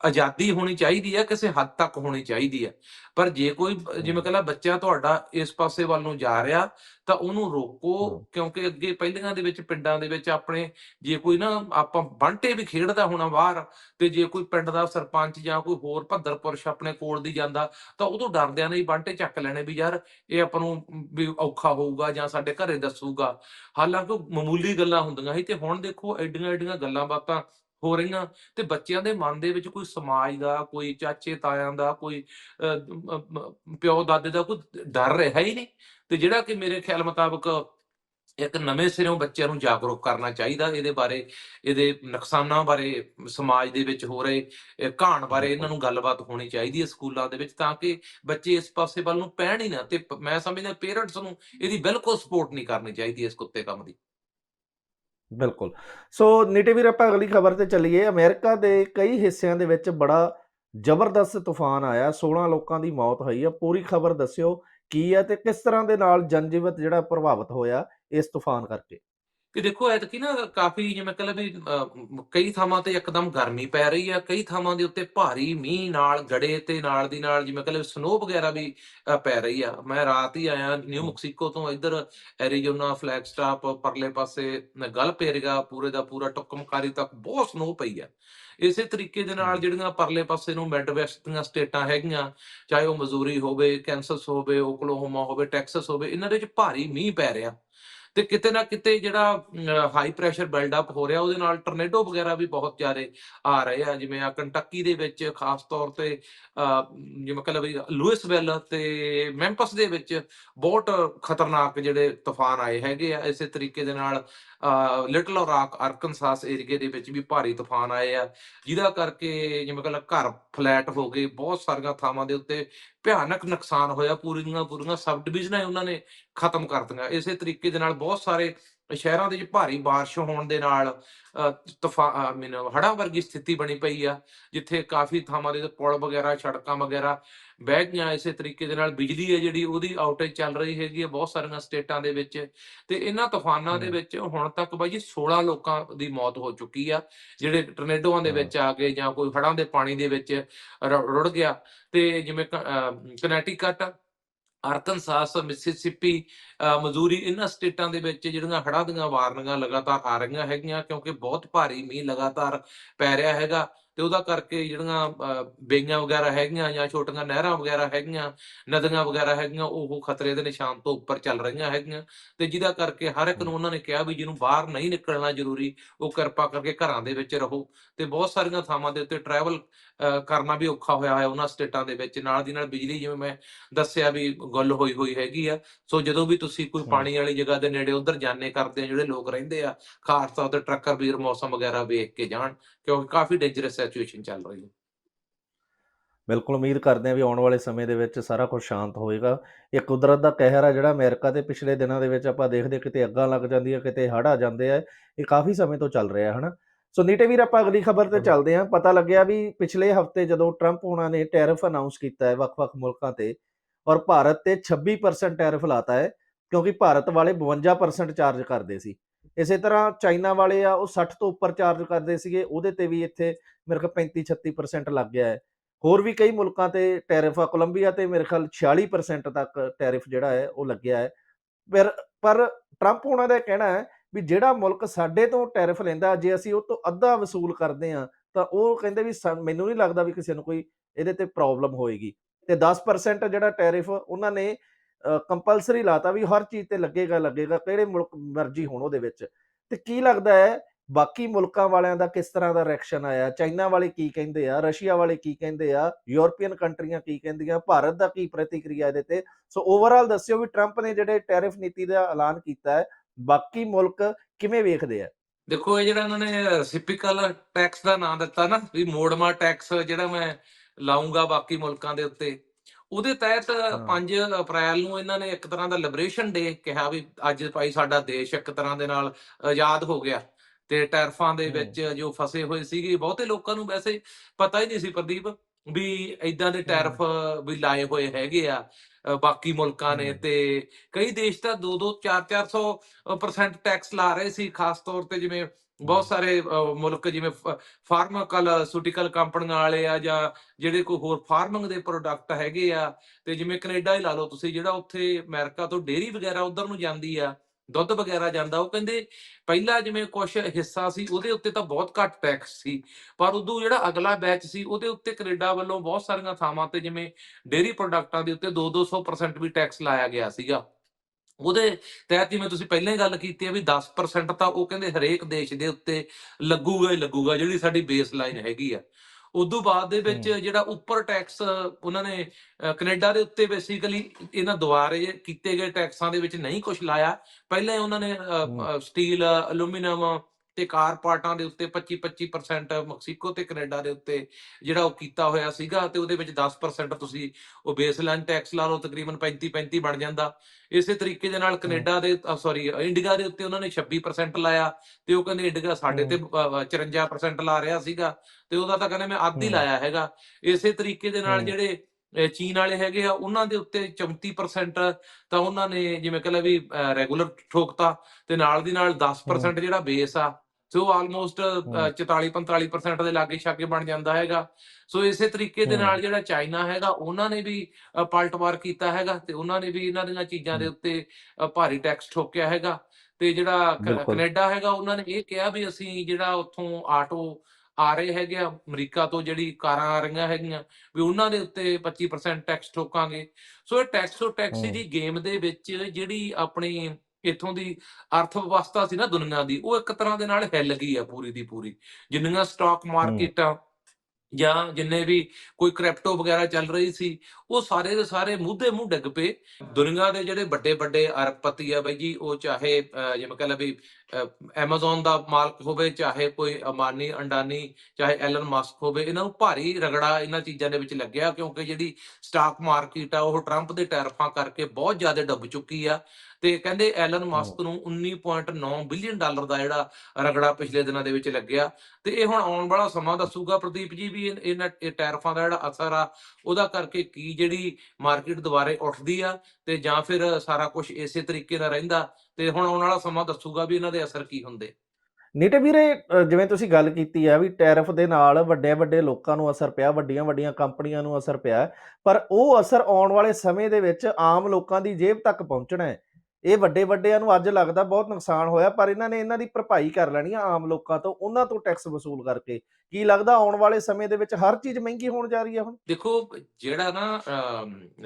ਆਜ਼ਾਦੀ ਹੋਣੀ ਚਾਹੀਦੀ ਹੈ ਕਿਸੇ ਹੱਦ ਤੱਕ ਹੋਣੀ ਚਾਹੀਦੀ ਹੈ। ਪਰ ਜੇ ਕੋਈ ਜਿਵੇਂ ਕਹਿੰਦਾ ਬੱਚਾ ਤੁਹਾਡਾ ਇਸ ਪਾਸੇ ਵੱਲ ਨੂੰ ਜਾ ਰਿਹਾ ਤਾਂ ਉਹਨੂੰ ਰੋਕੋ ਕਿਉਂਕਿ ਅੱਗੇ ਪਹਿਲੀਆਂ ਦੇ ਵਿੱਚ ਪਿੰਡਾਂ ਦੇ ਵਿੱਚ ਆਪਣੇ ਜੇ ਕੋਈ ਨਾ ਆਪਾਂ ਬੰਟੇ ਵੀ ਖੇਡਦਾ ਹੋਣਾ ਬਾਹਰ ਤੇ ਜੇ ਕੋਈ ਪਿੰਡ ਦਾ ਸਰਪੰਚ ਜਾਂ ਕੋਈ ਹੋਰ ਭੱਦਰ ਪੁਰਸ਼ ਆਪਣੇ ਕੋਲ ਦੀ ਜਾਂਦਾ ਤਾਂ ਉਹ ਤੋਂ ਡਰਦਿਆਂ ਨੇ ਹੀ ਬੰਟੇ ਚੱਕ ਲੈਣੇ ਵੀ ਯਾਰ ਇਹ ਆਪਾਂ ਨੂੰ ਵੀ ਔਖਾ ਹੋਊਗਾ ਜਾਂ ਸਾਡੇ ਘਰੇ ਦੱਸੂਗਾ। ਹਾਲਾਂਕਿ ਮਾਮੂਲੀ ਗੱਲਾਂ ਹੁੰਦੀਆਂ ਸੀ ਤੇ ਹੁਣ ਦੇਖੋ ਐਡੀਆਂ ਐਡੀਆਂ ਗੱਲਾਂ ਬਾਤਾਂ ਹੋ ਰਹੀਆਂ ਤੇ ਬੱਚਿਆਂ ਦੇ ਮਨ ਦੇ ਵਿੱਚ ਕੋਈ ਸਮਾਜ ਦਾ ਕੋਈ ਚਾਚੇ ਤਾਇਆਂ ਦਾ ਕੋਈ ਪਿਓ ਦਾਦੇ ਦਾ ਕੋਈ ਡਰ ਰਿਹਾ ਹੀ ਨਹੀਂ ਤੇ ਜਿਹੜਾ ਕਿ ਮੇਰੇ ਖਿਆਲ ਮੁਤਾਬਕ ਇੱਕ ਨਵੇਂ ਸਿਰੋਂ ਬੱਚਿਆਂ ਨੂੰ ਜਾਗਰੂਕ ਕਰਨਾ ਚਾਹੀਦਾ ਇਹਦੇ ਬਾਰੇ ਇਹਦੇ ਨੁਕਸਾਨਾਂ ਬਾਰੇ ਸਮਾਜ ਦੇ ਵਿੱਚ ਹੋ ਰਹੇ ਘਾਣ ਬਾਰੇ ਇਹਨਾਂ ਨੂੰ ਗੱਲਬਾਤ ਹੋਣੀ ਚਾਹੀਦੀ ਹੈ ਸਕੂਲਾਂ ਦੇ ਵਿੱਚ ਤਾਂ ਕਿ ਬੱਚੇ ਇਸ ਪਾਸੇ ਵੱਲ ਨੂੰ ਪੈਣ ਹੀ ਨਾ ਤੇ ਮੈਂ ਸਮਝਦਾ ਪੇਰੈਂਟਸ ਨੂੰ ਇਹਦੀ ਬਿਲਕੁਲ ਸਪੋਰਟ ਨਹੀਂ ਕਰਨੀ ਚਾਹੀਦੀ ਇਸ ਕੁੱਤੇ ਕੰਮ ਦੀ। ਬਿਲਕੁਲ। ਸੋ ਨੀਟੇ ਵੀਰ, ਆਪਾਂ ਅਗਲੀ ਖਬਰ ਤੇ ਚੱਲੀਏ। ਅਮਰੀਕਾ ਦੇ ਕਈ ਹਿੱਸਿਆਂ ਦੇ ਵਿੱਚ ਬੜਾ ਜ਼ਬਰਦਸਤ ਤੂਫਾਨ ਆਇਆ। 16 ਲੋਕਾਂ ਦੀ ਮੌਤ ਹੋਈ ਆ। ਪੂਰੀ ਖਬਰ ਦੱਸਿਓ ਕੀ ਹੈ ਤੇ ਕਿਸ ਤਰ੍ਹਾਂ ਦੇ ਨਾਲ ਜਨਜੀਵਤ ਜਿਹੜਾ ਪ੍ਰਭਾਵਿਤ ਹੋਇਆ ਇਸ ਤੂਫਾਨ ਕਰਕੇ? ਕਿ ਦੇਖੋ ਐਤਕੀ ਨਾ ਕਾਫੀ ਜਿਵੇਂ ਕਹ ਵੀ ਕਈ ਥਾਵਾਂ ਤੇ ਇੱਕਦਮ ਗਰਮੀ ਪੈ ਰਹੀ ਆ ਕਈ ਥਾਵਾਂ ਦੇ ਉੱਤੇ ਭਾਰੀ ਮੀਂਹ ਨਾਲ ਗੜੇ ਤੇ ਨਾਲ ਦੀ ਨਾਲ ਜਿਵੇਂ ਕਹ ਸਨੋ ਵਗੈਰਾ ਵੀ ਪੈ ਰਹੀ ਆ। ਮੈਂ ਰਾਤ ਹੀ ਆਇਆ ਨਿਊ ਮੈਕਸੀਕੋ ਤੋਂ ਇੱਧਰ ਐਰੀਜ਼ੋਨਾ ਫਲੈਗਸਟਾਪ ਪਰਲੇ ਪਾਸੇ ਗਲਫ ਏਰੀਆ ਪੂਰੇ ਦਾ ਪੂਰਾ ਟੁਕਮਕਾਰੀ ਤੱਕ ਬਹੁਤ ਸਨੋ ਪਈ ਆ। ਇਸੇ ਤਰੀਕੇ ਦੇ ਨਾਲ ਜਿਹੜੀਆਂ ਪਰਲੇ ਪਾਸੇ ਨੂੰ ਮਿਡ ਵੈਸਟ ਦੀਆਂ ਸਟੇਟਾਂ ਹੈਗੀਆਂ ਚਾਹੇ ਉਹ ਮਜ਼ੂਰੀ ਹੋਵੇ ਕੈਂਸਸ ਹੋਵੇ ਓਕਲਾਹੋਮਾ ਹੋਵੇ ਟੈਕਸਸ ਹੋਵੇ ਇਹਨਾਂ ਦੇ ਵਿੱਚ ਭਾਰੀ ਮੀਂਹ ਪੈ ਰਿਹਾ। ਤੇ ਕਿਤੇ ਨਾ ਕਿਤੇ ਜਿਹੜਾ ਹਾਈ ਪ੍ਰੈਸ਼ਰ ਬਿਲਡ ਅਪ ਹੋ ਰਿਹਾ ਉਹਦੇ ਨਾਲ ਟਰਨੇਡੋ ਵਗੈਰਾ ਵੀ ਬਹੁਤ ਜ਼ਿਆਦਾ ਆ ਰਹੇ ਆ ਜਿਵੇਂ ਆ ਕੰਟੱਕੀ ਦੇ ਵਿੱਚ ਖਾਸ ਤੌਰ ਤੇ ਅਹ, ਜਿਵੇਂ ਕਹ ਲੂਇਸਵਿਲ ਤੇ ਮੈਂਪਸ ਦੇ ਵਿੱਚ ਬਹੁਤ ਖਤਰਨਾਕ ਜਿਹੜੇ ਤੂਫਾਨ ਆਏ ਹੈਗੇ ਆ ਇਸੇ ਤਰੀਕੇ ਦੇ ਨਾਲ ਲਿਟਲ ਰਾਕ ਅਰਕਨਸਾਸ ਏਰੀਏ ਦੇ ਵਿੱਚ ਵੀ ਭਾਰੀ ਤੂਫਾਨ ਆਏ ਆ ਜਿਹਦਾ ਕਰਕੇ ਜਿਵੇਂ ਕਹ ਘਰ ਫਲੈਟ ਹੋ ਗਏ ਬਹੁਤ ਸਾਰੀਆਂ ਥਾਵਾਂ ਦੇ ਉੱਤੇ ਭਿਆਨਕ ਨੁਕਸਾਨ ਹੋਇਆ ਪੂਰੀਆਂ ਪੂਰੀਆਂ ਸਬ ਡਿਵੀਜ਼ਨਾਂ ਉਹਨਾਂ ਨੇ ਖਤਮ ਕਰਤੀਆਂ ਇਸੇ ਤਰੀਕੇ ਦੇ ਨਾਲ ਬਹੁਤ ਸਾਰੇ ਸ਼ਹਿਰਾਂ ਦੇ ਵਿੱਚ ਭਾਰੀ ਬਾਰਿਸ਼ ਹੋਣ ਦੇ ਨਾਲ ਤੂਫਾਨ ਮੀਨ ਵਰਗੀ ਸਥਿਤੀ ਬਣੀ ਪਈ ਆ ਜਿੱਥੇ ਕਾਫੀ ਥਾਵਾਂ ਦੇ ਪੁਲ ਵਗੈਰਾ ਸੜਕਾਂ ਵਗੈਰਾ ਬਹਿ ਗਈਆਂ ਇਸੇ ਤਰੀਕੇ ਦੇ ਨਾਲ ਬਿਜਲੀ ਹੈ ਜਿਹੜੀ ਉਹਦੀ ਆਊਟੇਜ ਚੱਲ ਰਹੀ ਹੈਗੀ ਹੈ ਬਹੁਤ ਸਾਰੀਆਂ ਸਟੇਟਾਂ ਦੇ ਵਿੱਚ ਤੇ ਇਹਨਾਂ ਤੂਫਾਨਾਂ ਦੇ ਵਿੱਚ ਹੁਣ ਤੱਕ ਬਾਈ ਜੀ 16 ਲੋਕਾਂ ਦੀ ਮੌਤ ਹੋ ਚੁੱਕੀ ਆ ਜਿਹੜੇ ਟਰਨੇਡੋਆਂ ਦੇ ਵਿੱਚ ਆ ਗਏ ਜਾਂ ਕੋਈ ਹੜ੍ਹਾਂ ਦੇ ਪਾਣੀ ਦੇ ਵਿੱਚ ਰੁੜ ਗਿਆ ਤੇ ਜਿਵੇਂ ਕਨੈਟੀਕਟ ਅਰਕਨਸਾਸ ਮਿਸਿਸਿਪੀ ਮਜ਼ੂਰੀ ਇਹਨਾਂ ਸਟੇਟਾਂ ਦੇ ਵਿੱਚ ਜਿਹੜੀਆਂ ਹੜ੍ਹਾਂ ਦੀਆਂ ਵਾਰਨਿੰਗਾਂ ਲਗਾਤਾਰ ਆ ਰਹੀਆਂ ਹੈਗੀਆਂ ਕਿਉਂਕਿ ਬਹੁਤ ਭਾਰੀ ਮੀਂਹ ਲਗਾਤਾਰ ਪੈ ਰਿਹਾ ਹੈਗਾ। ਤੇ ਉਹਦਾ ਕਰਕੇ ਜਿਹੜੀਆਂ ਬੇਈਆਂ ਵਗੈਰਾ ਹੈਗੀਆਂ ਜਾਂ ਛੋਟੀਆਂ ਨਹਿਰਾਂ ਵਗੈਰਾ ਹੈਗੀਆਂ ਨਦੀਆਂ ਵਗੈਰਾ ਹੈਗੀਆਂ ਉਹ ਖਤਰੇ ਦੇ ਨਿਸ਼ਾਨ ਤੋਂ ਉੱਪਰ ਚੱਲ ਰਹੀਆਂ ਹੈਗੀਆਂ ਤੇ ਜਿਹਦਾ ਕਰਕੇ ਹਰ ਇੱਕ ਨੂੰ ਉਹਨਾਂ ਨੇ ਕਿਹਾ ਵੀ ਜਿਹਨੂੰ ਬਾਹਰ ਨਹੀਂ ਨਿਕਲਣਾ ਜ਼ਰੂਰੀ ਉਹ ਕਿਰਪਾ ਕਰਕੇ ਘਰਾਂ ਦੇ ਵਿੱਚ ਰਹੋ ਤੇ ਬਹੁਤ ਸਾਰੀਆਂ ਥਾਵਾਂ ਦੇ ਉੱਤੇ ਟਰੈਵਲ ਕਰਨਾ ਵੀ ਔਖਾ ਹੋਇਆ ਹੈ ਉਹਨਾਂ ਸਟੇਟਾਂ ਦੇ ਵਿੱਚ ਨਾਲ ਦੀ ਨਾਲ ਬਿਜਲੀ ਜਿਵੇਂ ਮੈਂ ਦੱਸਿਆ ਵੀ ਗੁੱਲ ਹੋਈ ਹੋਈ ਹੈਗੀ ਆ ਸੋ ਜਦੋਂ ਵੀ ਤੁਸੀਂ ਕੋਈ ਪਾਣੀ ਵਾਲੀ ਜਗ੍ਹਾ ਦੇ ਨੇੜੇ ਉਧਰ ਜਾਣੇ ਕਰਦੇ ਆ ਜਿਹੜੇ ਲੋਕ ਰਹਿੰਦੇ ਆ ਖਾਸ ਤੌਰ ਤੇ ਟਰੱਕਰ ਵੀਰ ਮੌਸਮ ਵਗੈਰਾ ਵੇਖ ਕੇ ਜਾਣ ਕਿਉਂਕਿ ਕਾਫੀ ਡੇਂਜਰਸ ਸਿਚੁਏਸ਼ਨ ਚੱਲ ਰਹੀ ਹੈ। ਬਿਲਕੁਲ ਉਮੀਦ ਕਰਦੇ ਹਾਂ ਵੀ ਆਉਣ ਵਾਲੇ ਸਮੇਂ ਦੇ ਵਿੱਚ ਸਾਰਾ ਕੁਝ ਸ਼ਾਂਤ ਹੋਏਗਾ ਇਹ ਕੁਦਰਤ ਦਾ ਕਹਿਰ ਆ ਜਿਹੜਾ ਅਮਰੀਕਾ ਦੇ ਪਿਛਲੇ ਦਿਨਾਂ ਦੇ ਵਿੱਚ ਆਪਾਂ ਦੇਖਦੇ ਕਿਤੇ ਅੱਗਾਂ ਲੱਗ ਜਾਂਦੀਆਂ ਕਿਤੇ ਹੜ੍ਹ ਆ ਜਾਂਦੇ ਆ ਇਹ ਕਾਫੀ ਸਮੇਂ ਤੋਂ ਚੱਲ ਰਿਹਾ ਹਨਾ? ਸੋ ਨੀਟੇ ਵੀਰ ਆਪਾਂ ਅਗਲੀ ਖਬਰ ਤੇ ਚੱਲਦੇ ਹਾਂ। ਪਤਾ ਲੱਗਿਆ ਵੀ ਪਿਛਲੇ ਹਫ਼ਤੇ ਜਦੋਂ ਟਰੰਪ ਉਹਨਾਂ ਨੇ ਟੈਰਿਫ ਅਨਾਉਂਸ ਕੀਤਾ ਹੈ ਵੱਖ-ਵੱਖ ਮੁਲਕਾਂ ਤੇ ਔਰ ਭਾਰਤ ਤੇ 26% ਟੈਰਿਫ ਲਾਤਾ ਹੈ ਕਿਉਂਕਿ ਭਾਰਤ ਵਾਲੇ 52% ਚਾਰਜ ਕਰਦੇ ਸੀ। ਇਸੇ ਤਰ੍ਹਾਂ ਚਾਈਨਾ ਵਾਲੇ ਆ, ਉਹ 60 ਤੋਂ ਉੱਪਰ ਚਾਰਜ ਕਰਦੇ ਸੀਗੇ, ਉਹਦੇ ਤੇ ਵੀ ਇੱਥੇ ਮੇਰੇ ਖਿਆਲ 35 36% ਲੱਗ ਗਿਆ ਹੈ। ਹੋਰ ਵੀ ਕਈ ਮੁਲਕਾਂ ਤੇ ਟੈਰਿਫ ਆ ਕੋਲੰਬੀਆ ਤੇ ਮੇਰੇ ਖਿਆਲ 46% ਤੱਕ ਟੈਰਿਫ ਜਿਹੜਾ ਹੈ, ਉਹ ਲੱਗਿਆ ਹੈ। ਪਰ ਪਰ ਟਰੰਪ ਉਹਨਾਂ ਦਾ ਕਹਿਣਾ ਹੈ ਵੀ ਜਿਹੜਾ ਮੁਲਕ ਸਾਡੇ ਤੋਂ ਟੈਰਿਫ ਲੈਂਦਾ, ਜੇ ਅਸੀਂ ਉਹ ਤੋਂ ਅੱਧਾ ਵਸੂਲ ਕਰਦੇ ਆ ਤਾਂ ਉਹ ਕਹਿੰਦੇ ਵੀ ਸਾ- ਮੈਨੂੰ ਨਹੀਂ ਲੱਗਦਾ ਵੀ ਕਿਸੇ ਨੂੰ ਕੋਈ ਇਹਦੇ ਤੇ ਪ੍ਰੋਬਲਮ ਹੋਏਗੀ। ਤੇ 10% ਜਿਹੜਾ ਟੈਰਿਫ ਉਹਨਾਂ ਨੇ ਕੰਪਲਸਰੀ ਲਾਤਾ ਵੀ ਹਰ ਚੀਜ਼ ਤੇ ਲੱਗੇਗਾ ਲੱਗੇਗਾ, ਕਿਹੜੇ ਮੁਲਕ ਮਰਜ਼ੀ ਹੋਣ ਉਹਦੇ ਵਿੱਚ। ਤੇ ਕੀ ਲੱਗਦਾ ਹੈ, ਬਾਕੀ ਮੁਲਕਾਂ ਵਾਲਿਆਂ ਦਾ ਕਿਸ ਤਰ੍ਹਾਂ ਦਾ ਰਿਐਕਸ਼ਨ ਆਇਆ? ਚਾਈਨਾ ਵਾਲੇ ਕੀ ਕਹਿੰਦੇ ਆ? ਰਸ਼ੀਆ ਵਾਲੇ ਕੀ ਕਹਿੰਦੇ ਆ? ਯੂਰਪੀਅਨ ਕੰਟਰੀਆਂ ਕੀ ਕਹਿੰਦੀਆਂ? ਭਾਰਤ ਦਾ ਕੀ ਪ੍ਰਤੀਕਿਰਿਆ ਇਹਦੇ ਤੇ? ਸੋ ਓਵਰਆਲ ਦੱਸਿਓ ਵੀ ਟਰੰਪ ਨੇ ਜਿਹੜੇ ਟੈਰਿਫ ਨੀਤੀ ਦਾ ਐਲਾਨ ਕੀਤਾ ਹੈ, ਬਾਕੀ ਮੁਲਕ ਕਿਵੇਂ ਵੇਖਦੇ ਆ? ਦੇਖੋ, ਇਹ ਜਿਹੜਾ ਇਹਨਾਂ ਨੇ ਰੈਸਿਪੀਕਲ ਟੈਕਸ ਦਾ ਨਾਮ ਦਿੱਤਾ ਨਾ, ਵੀ ਮੋੜਮਾ ਟੈਕਸ ਜਿਹੜਾ ਮੈਂ ਲਾਉਂਗਾ ਬਾਕੀ ਮੁਲਕਾਂ ਦੇ ਉੱਤੇ। ਉਹਦੇ ਤਹਿਤ 5 ਅਪ੍ਰੈਲ ਨੂੰ ਇਹਨਾਂ ਨੇ ਇੱਕ ਤਰ੍ਹਾਂ ਦਾ ਲਿਬਰੇਸ਼ਨ ਡੇ ਕਿਹਾ ਵੀ ਅੱਜ ਭਾਈ ਸਾਡਾ ਦੇਸ਼ ਇੱਕ ਤਰ੍ਹਾਂ ਦੇ ਨਾਲ ਆਜ਼ਾਦ ਹੋ ਗਿਆ ਤੇ ਟੈਰਫਾਂ ਦੇ। ਵਿੱਚ ਜੋ ਫਸੇ ਹੋਏ ਸੀਗੇ ਬਹੁਤੇ ਲੋਕਾਂ ਨੂੰ ਵੈਸੇ ਪਤਾ ਹੀ ਨਹੀਂ ਸੀ ਪ੍ਰਦੀਪ ਵੀ ਇਦਾਂ ਦੇ ਟੈਰਫ ਵੀ ਲਾਏ ਹੋਏ ਹੈਗੇ ਆ ਬਾਕੀ ਮੁਲਕਾਂ ਨੇ। ਤੇ ਕਈ ਦੇਸ਼ ਤਾਂ 2-2 4-400 ਪਰਸੈਂਟ ਟੈਕਸ ਲਾ ਰਹੇ ਸੀ ਖਾਸ ਤੌਰ ਤੇ ਜਿਵੇਂ ਬਹੁਤ ਸਾਰੇ ਮੁਲਕ ਜਿਵੇਂ ਫਾਰਮਾਕਲਸੂਟੀਕਲ ਕੰਪਨੀਆਂ ਵਾਲੇ ਆ ਜਾਂ ਜਿਹੜੇ ਕੋਈ ਹੋਰ ਫਾਰਮਿੰਗ ਦੇ ਪ੍ਰੋਡਕਟ ਹੈਗੇ ਆ ਤੇ ਜਿਵੇਂ ਕੈਨੇਡਾ ਹੀ ਲਾ ਲਓ ਤੁਸੀਂ ਜਿਹੜਾ ਉੱਥੇ ਅਮਰੀਕਾ ਤੋਂ ਡੇਰੀ ਵਗੈਰਾ ਉਧਰ ਨੂੰ ਜਾਂਦੀ ਆ ਦੁੱਧ ਵਗੈਰਾ ਜਾਂਦਾ ਉਹ ਕਹਿੰਦੇ ਪਹਿਲਾਂ ਜਿਵੇਂ ਕੁਝ ਹਿੱਸਾ ਸੀ ਉਹਦੇ ਉੱਤੇ ਤਾਂ ਬਹੁਤ ਘੱਟ ਟੈਕਸ ਸੀ ਪਰ ਉਦੋਂ ਜਿਹੜਾ ਅਗਲਾ ਬੈਚ ਸੀ ਉਹਦੇ ਉੱਤੇ ਕੈਨੇਡਾ ਵੱਲੋਂ ਬਹੁਤ ਸਾਰੀਆਂ ਥਾਵਾਂ ਤੇ ਜਿਵੇਂ ਡੇਰੀ ਪ੍ਰੋਡਕਟਾਂ ਦੇ ਉੱਤੇ 2-200% ਵੀ ਟੈਕਸ ਲਾਇਆ ਗਿਆ ਸੀਗਾ। ਉਹਦੇ ਤਹਿਤ ਜਿਵੇਂ ਤੁਸੀਂ ਪਹਿਲਾਂ ਹੀ ਗੱਲ ਕੀਤੀ ਹੈ ਵੀ 10% ਤਾਂ ਉਹ ਕਹਿੰਦੇ ਹਰੇਕ ਦੇਸ਼ ਦੇ ਉੱਤੇ ਲੱਗੂਗਾ ਹੀ ਲੱਗੂਗਾ ਜਿਹੜੀ ਸਾਡੀ ਬੇਸ ਲਾਈਨ ਹੈਗੀ ਆ। ਉਦੋਂ ਬਾਅਦ ਦੇ ਵਿੱਚ ਜਿਹੜਾ ਉੱਪਰ ਟੈਕਸ ਉਹਨਾਂ ਨੇ ਕੈਨੇਡਾ ਦੇ ਉੱਤੇ ਬੇਸਿਕਲੀ ਇਹਨਾਂ ਦੁਆਰੇ ਕੀਤੇ ਗਏ ਟੈਕਸਾਂ ਦੇ ਵਿੱਚ ਨਹੀਂ ਕੁਝ ਲਾਇਆ। ਪਹਿਲਾਂ ਉਹਨਾਂ ਨੇ। ਸਟੀਲ ਐਲੂਮੀਨੀਅਮ ਤੇ ਕਾਰ ਪਾਰਟਾਂ ਦੇ ਉੱਤੇ 25-25% ਮੈਕਸੀਕੋ ਤੇ ਕੈਨੇਡਾ ਦੇ ਉੱਤੇ ਜਿਹੜਾ ਉਹ ਕੀਤਾ ਹੋਇਆ ਸੀਗਾ ਤੇ ਉਹਦੇ ਵਿੱਚ 10% ਤੁਸੀਂ ਉਹ ਬੇਸਲਾਈਨ ਟੈਕਸ ਲਾ ਲਓ ਤਕਰੀਬਨ 35-35 ਬਣ ਜਾਂਦਾ। ਇਸੇ ਤਰੀਕੇ ਦੇ ਨਾਲ ਕੈਨੇਡਾ ਦੇ ਸੌਰੀ ਇੰਡੀਆ ਦੇ ਉੱਤੇ ਉਹਨਾਂ ਨੇ 26% ਲਾਇਆ ਤੇ ਉਹ ਕਹਿੰਦੇ ਇੰਡੀਆ ਸਾਡੇ ਤੇ ਅ, ਅ, 54% ਲਾ ਰਿਹਾ ਸੀਗਾ ਤੇ ਉਹਦਾ ਤਾਂ ਕਹਿੰਦੇ ਮੈਂ ਅੱਧ ਹੀ। ਲਾਇਆ ਹੈਗਾ। ਇਸੇ ਤਰੀਕੇ ਦੇ ਨਾਲ। ਜਿਹੜੇ ਚੀਨ ਵਾਲੇ ਹੈਗੇ ਆ ਉਹਨਾਂ ਦੇ ਉੱਤੇ 34% ਤਾਂ ਉਹਨਾਂ ਨੇ ਜਿਵੇਂ ਕਹਿੰਦਾ ਵੀ ਰੈਗੂਲਰ ਠੋਕਤਾ ਤੇ ਨਾਲ ਦੀ ਨਾਲ 10% ਜਿਹੜਾ ਬੇਸ ਆ ਸੋ ਆਲਮੋਸਟ 44 45% ਦੇ ਲਾਗੇ ਛਾਗੇ ਬਣ ਜਾਂਦਾ ਹੈਗਾ ਸੋ ਇਸੇ ਤਰੀਕੇ ਦੇ। ਨਾਲ ਜਿਹੜਾ ਚਾਈਨਾ ਹੈਗਾ ਉਹਨਾਂ ਨੇ ਵੀ ਪਲਟਵਾਰ ਕੀਤਾ ਹੈਗਾ ਤੇ ਉਹਨਾਂ ਨੇ ਵੀ ਇਹਨਾਂ ਦੀਆਂ ਚੀਜ਼ਾਂ ਦੇ। ਉੱਤੇ ਭਾਰੀ ਟੈਕਸ ਠੋਕਿਆ ਹੈਗਾ ਤੇ ਜਿਹੜਾ। ਕੈਨੇਡਾ ਹੈਗਾ ਉਹਨਾਂ ਨੇ ਇਹ ਕਿਹਾ ਵੀ ਅਸੀਂ ਜਿਹੜਾ ਉੱਥੋਂ ਆਟੋ ਆ ਰਹੇ ਹੈਗੇ ਆ ਅਮਰੀਕਾ ਤੋਂ ਜਿਹੜੀ ਕਾਰਾਂ ਆ ਰਹੀਆਂ ਹੈਗੀਆਂ ਵੀ ਉਹਨਾਂ ਦੇ ਉੱਤੇ 25% ਟੈਕਸ ਠੋਕਾਂਗੇ ਸੋ ਇਹ ਟੈਕਸ ਤੋਂ ਟੈਕਸ। ਦੀ ਗੇਮ ਦੇ ਵਿੱਚ ਜਿਹੜੀ ਆਪਣੀ ਇੱਥੋਂ ਦੀ ਅਰਥ ਵਿਵਸਥਾ ਸੀ ਨਾ ਦੁਨੀਆ ਦੀ ਉਹ ਇੱਕ ਤਰ੍ਹਾਂ ਦੇ ਨਾਲ ਹਿੱਲ ਗਈ ਆ ਪੂਰੀ ਦੀ ਪੂਰੀ। ਜਿੰਨੀਆਂ ਸਟਾਕ ਮਾਰਕੀਟਾਂ ਜਾਂ ਜਿੰਨੇ ਵੀ ਕੋਈ ਕ੍ਰਿਪਟੋ ਵਗੈਰਾ ਚੱਲ ਰਹੀ ਸੀ ਉਹ ਸਾਰੇ ਦੇ ਸਾਰੇ ਮੂਧੇ ਮੂੰਹ ਡਿੱਗ ਪਏ। ਦੁਨੀਆ ਦੇ ਜਿਹੜੇ ਵੱਡੇ ਵੱਡੇ ਅਰਬਪਤੀ ਆ ਬਈ ਜੀ ਉਹ ਚਾਹੇ ਜਿਵੇਂ ਕਹ ਲਾ ਵੀ ਐਮਾਜ਼ਨ ਦਾ ਮਾਲਕ ਹੋਵੇ ਚਾਹੇ ਕੋਈ ਅਮਾਨੀ ਅੰਡਾਨੀ ਚਾਹੇ ਐਲਨ ਮਸਕ ਹੋਵੇ ਇਹਨਾਂ ਨੂੰ ਭਾਰੀ ਰਗੜਾ ਇਹਨਾਂ ਚੀਜ਼ਾਂ ਦੇ ਵਿੱਚ ਲੱਗਿਆ ਕਿਉਂਕਿ ਜਿਹੜੀ ਸਟਾਕ ਮਾਰਕੀਟ ਆ ਉਹ ਟਰੰਪ ਦੇ ਟੈਰਫਾਂ ਕਰਕੇ ਬਹੁਤ ਜ਼ਿਆਦਾ ਡੁੱਬ ਚੁੱਕੀ ਆ। ਤੇ ਕਹਿੰਦੇ ਐਲਨ ਮਸਕ ਨੂੰ 19.9 ਬਿਲੀਅਨ ਡਾਲਰ ਦਾ ਜਿਹੜਾ ਰਗੜਾ ਪਿਛਲੇ ਦਿਨਾਂ ਦੇ ਵਿੱਚ ਲੱਗਿਆ। ਤੇ ਇਹ ਹੁਣ ਆਉਣ ਵਾਲਾ ਸਮਾਂ ਦੱਸੂਗਾ ਪ੍ਰਦੀਪ ਜੀ ਵੀ ਇਹ- ਇਹਨਾਂ ਇਹ ਟੈਰਫਾਂ ਦਾ ਜਿਹੜਾ ਅਸਰ ਆ ਉਹਦਾ ਕਰਕੇ ਕੀ ਜਿਹੜੀ ਮਾਰਕੀਟ ਦੁਬਾਰੇ ਉੱਠਦੀ ਆ ਤੇ ਜਾਂ ਫਿਰ ਸਾਰਾ ਕੁਝ ਇਸੇ ਤਰੀਕੇ ਨਾਲ ਰਹਿੰਦਾ। ਤੇ ਹੁਣ ਆਉਣ ਵਾਲਾ ਸਮਾਂ ਦੱਸੂਗਾ ਵੀ ਇਹਨਾਂ ਦੇ ਅਸਰ ਕੀ ਹੁੰਦੇ। ਨੀਟੇ ਵੀਰੇ ਜਿਵੇਂ ਤੁਸੀਂ ਗੱਲ ਕੀਤੀ ਆ ਵੀ ਟੈਰਿਫ ਦੇ ਨਾਲ ਵੱਡੇ ਵੱਡੇ ਲੋਕਾਂ ਨੂੰ ਅਸਰ ਪਿਆ ਵੱਡੀਆਂ ਵੱਡੀਆਂ ਕੰਪਨੀਆਂ ਨੂੰ ਅਸਰ ਪਿਆ ਪਰ ਉਹ ਅਸਰ ਆਉਣ ਵਾਲੇ ਸਮੇਂ ਦੇ ਵਿੱਚ ਆਮ ਲੋਕਾਂ ਦੀ ਜੇਬ ਤੱਕ ਪਹੁੰਚਣਾ ਹੈ। ਇਹ ਵੱਡੇ ਵੱਡਿਆਂ ਨੂੰ ਅੱਜ ਲੱਗਦਾ ਬਹੁਤ ਨੁਕਸਾਨ ਹੋਇਆ, ਪਰ ਇਹਨਾਂ ਨੇ ਇਹਨਾਂ ਦੀ ਭਰਪਾਈ ਕਰ ਲੈਣੀ ਆ ਆਮ ਲੋਕਾਂ ਤੋਂ, ਉਹਨਾਂ ਤੋਂ ਟੈਕਸ ਵਸੂਲ ਕਰਕੇ। ਕੀ ਲੱਗਦਾ ਆਉਣ ਵਾਲੇ ਸਮੇਂ ਦੇ ਵਿੱਚ ਹਰ ਚੀਜ਼ ਮਹਿੰਗੀ ਹੋਣ ਜਾ ਰਹੀ ਹੈ ਹੁਣ? ਦੇਖੋ, ਜਿਹੜਾ ਨਾ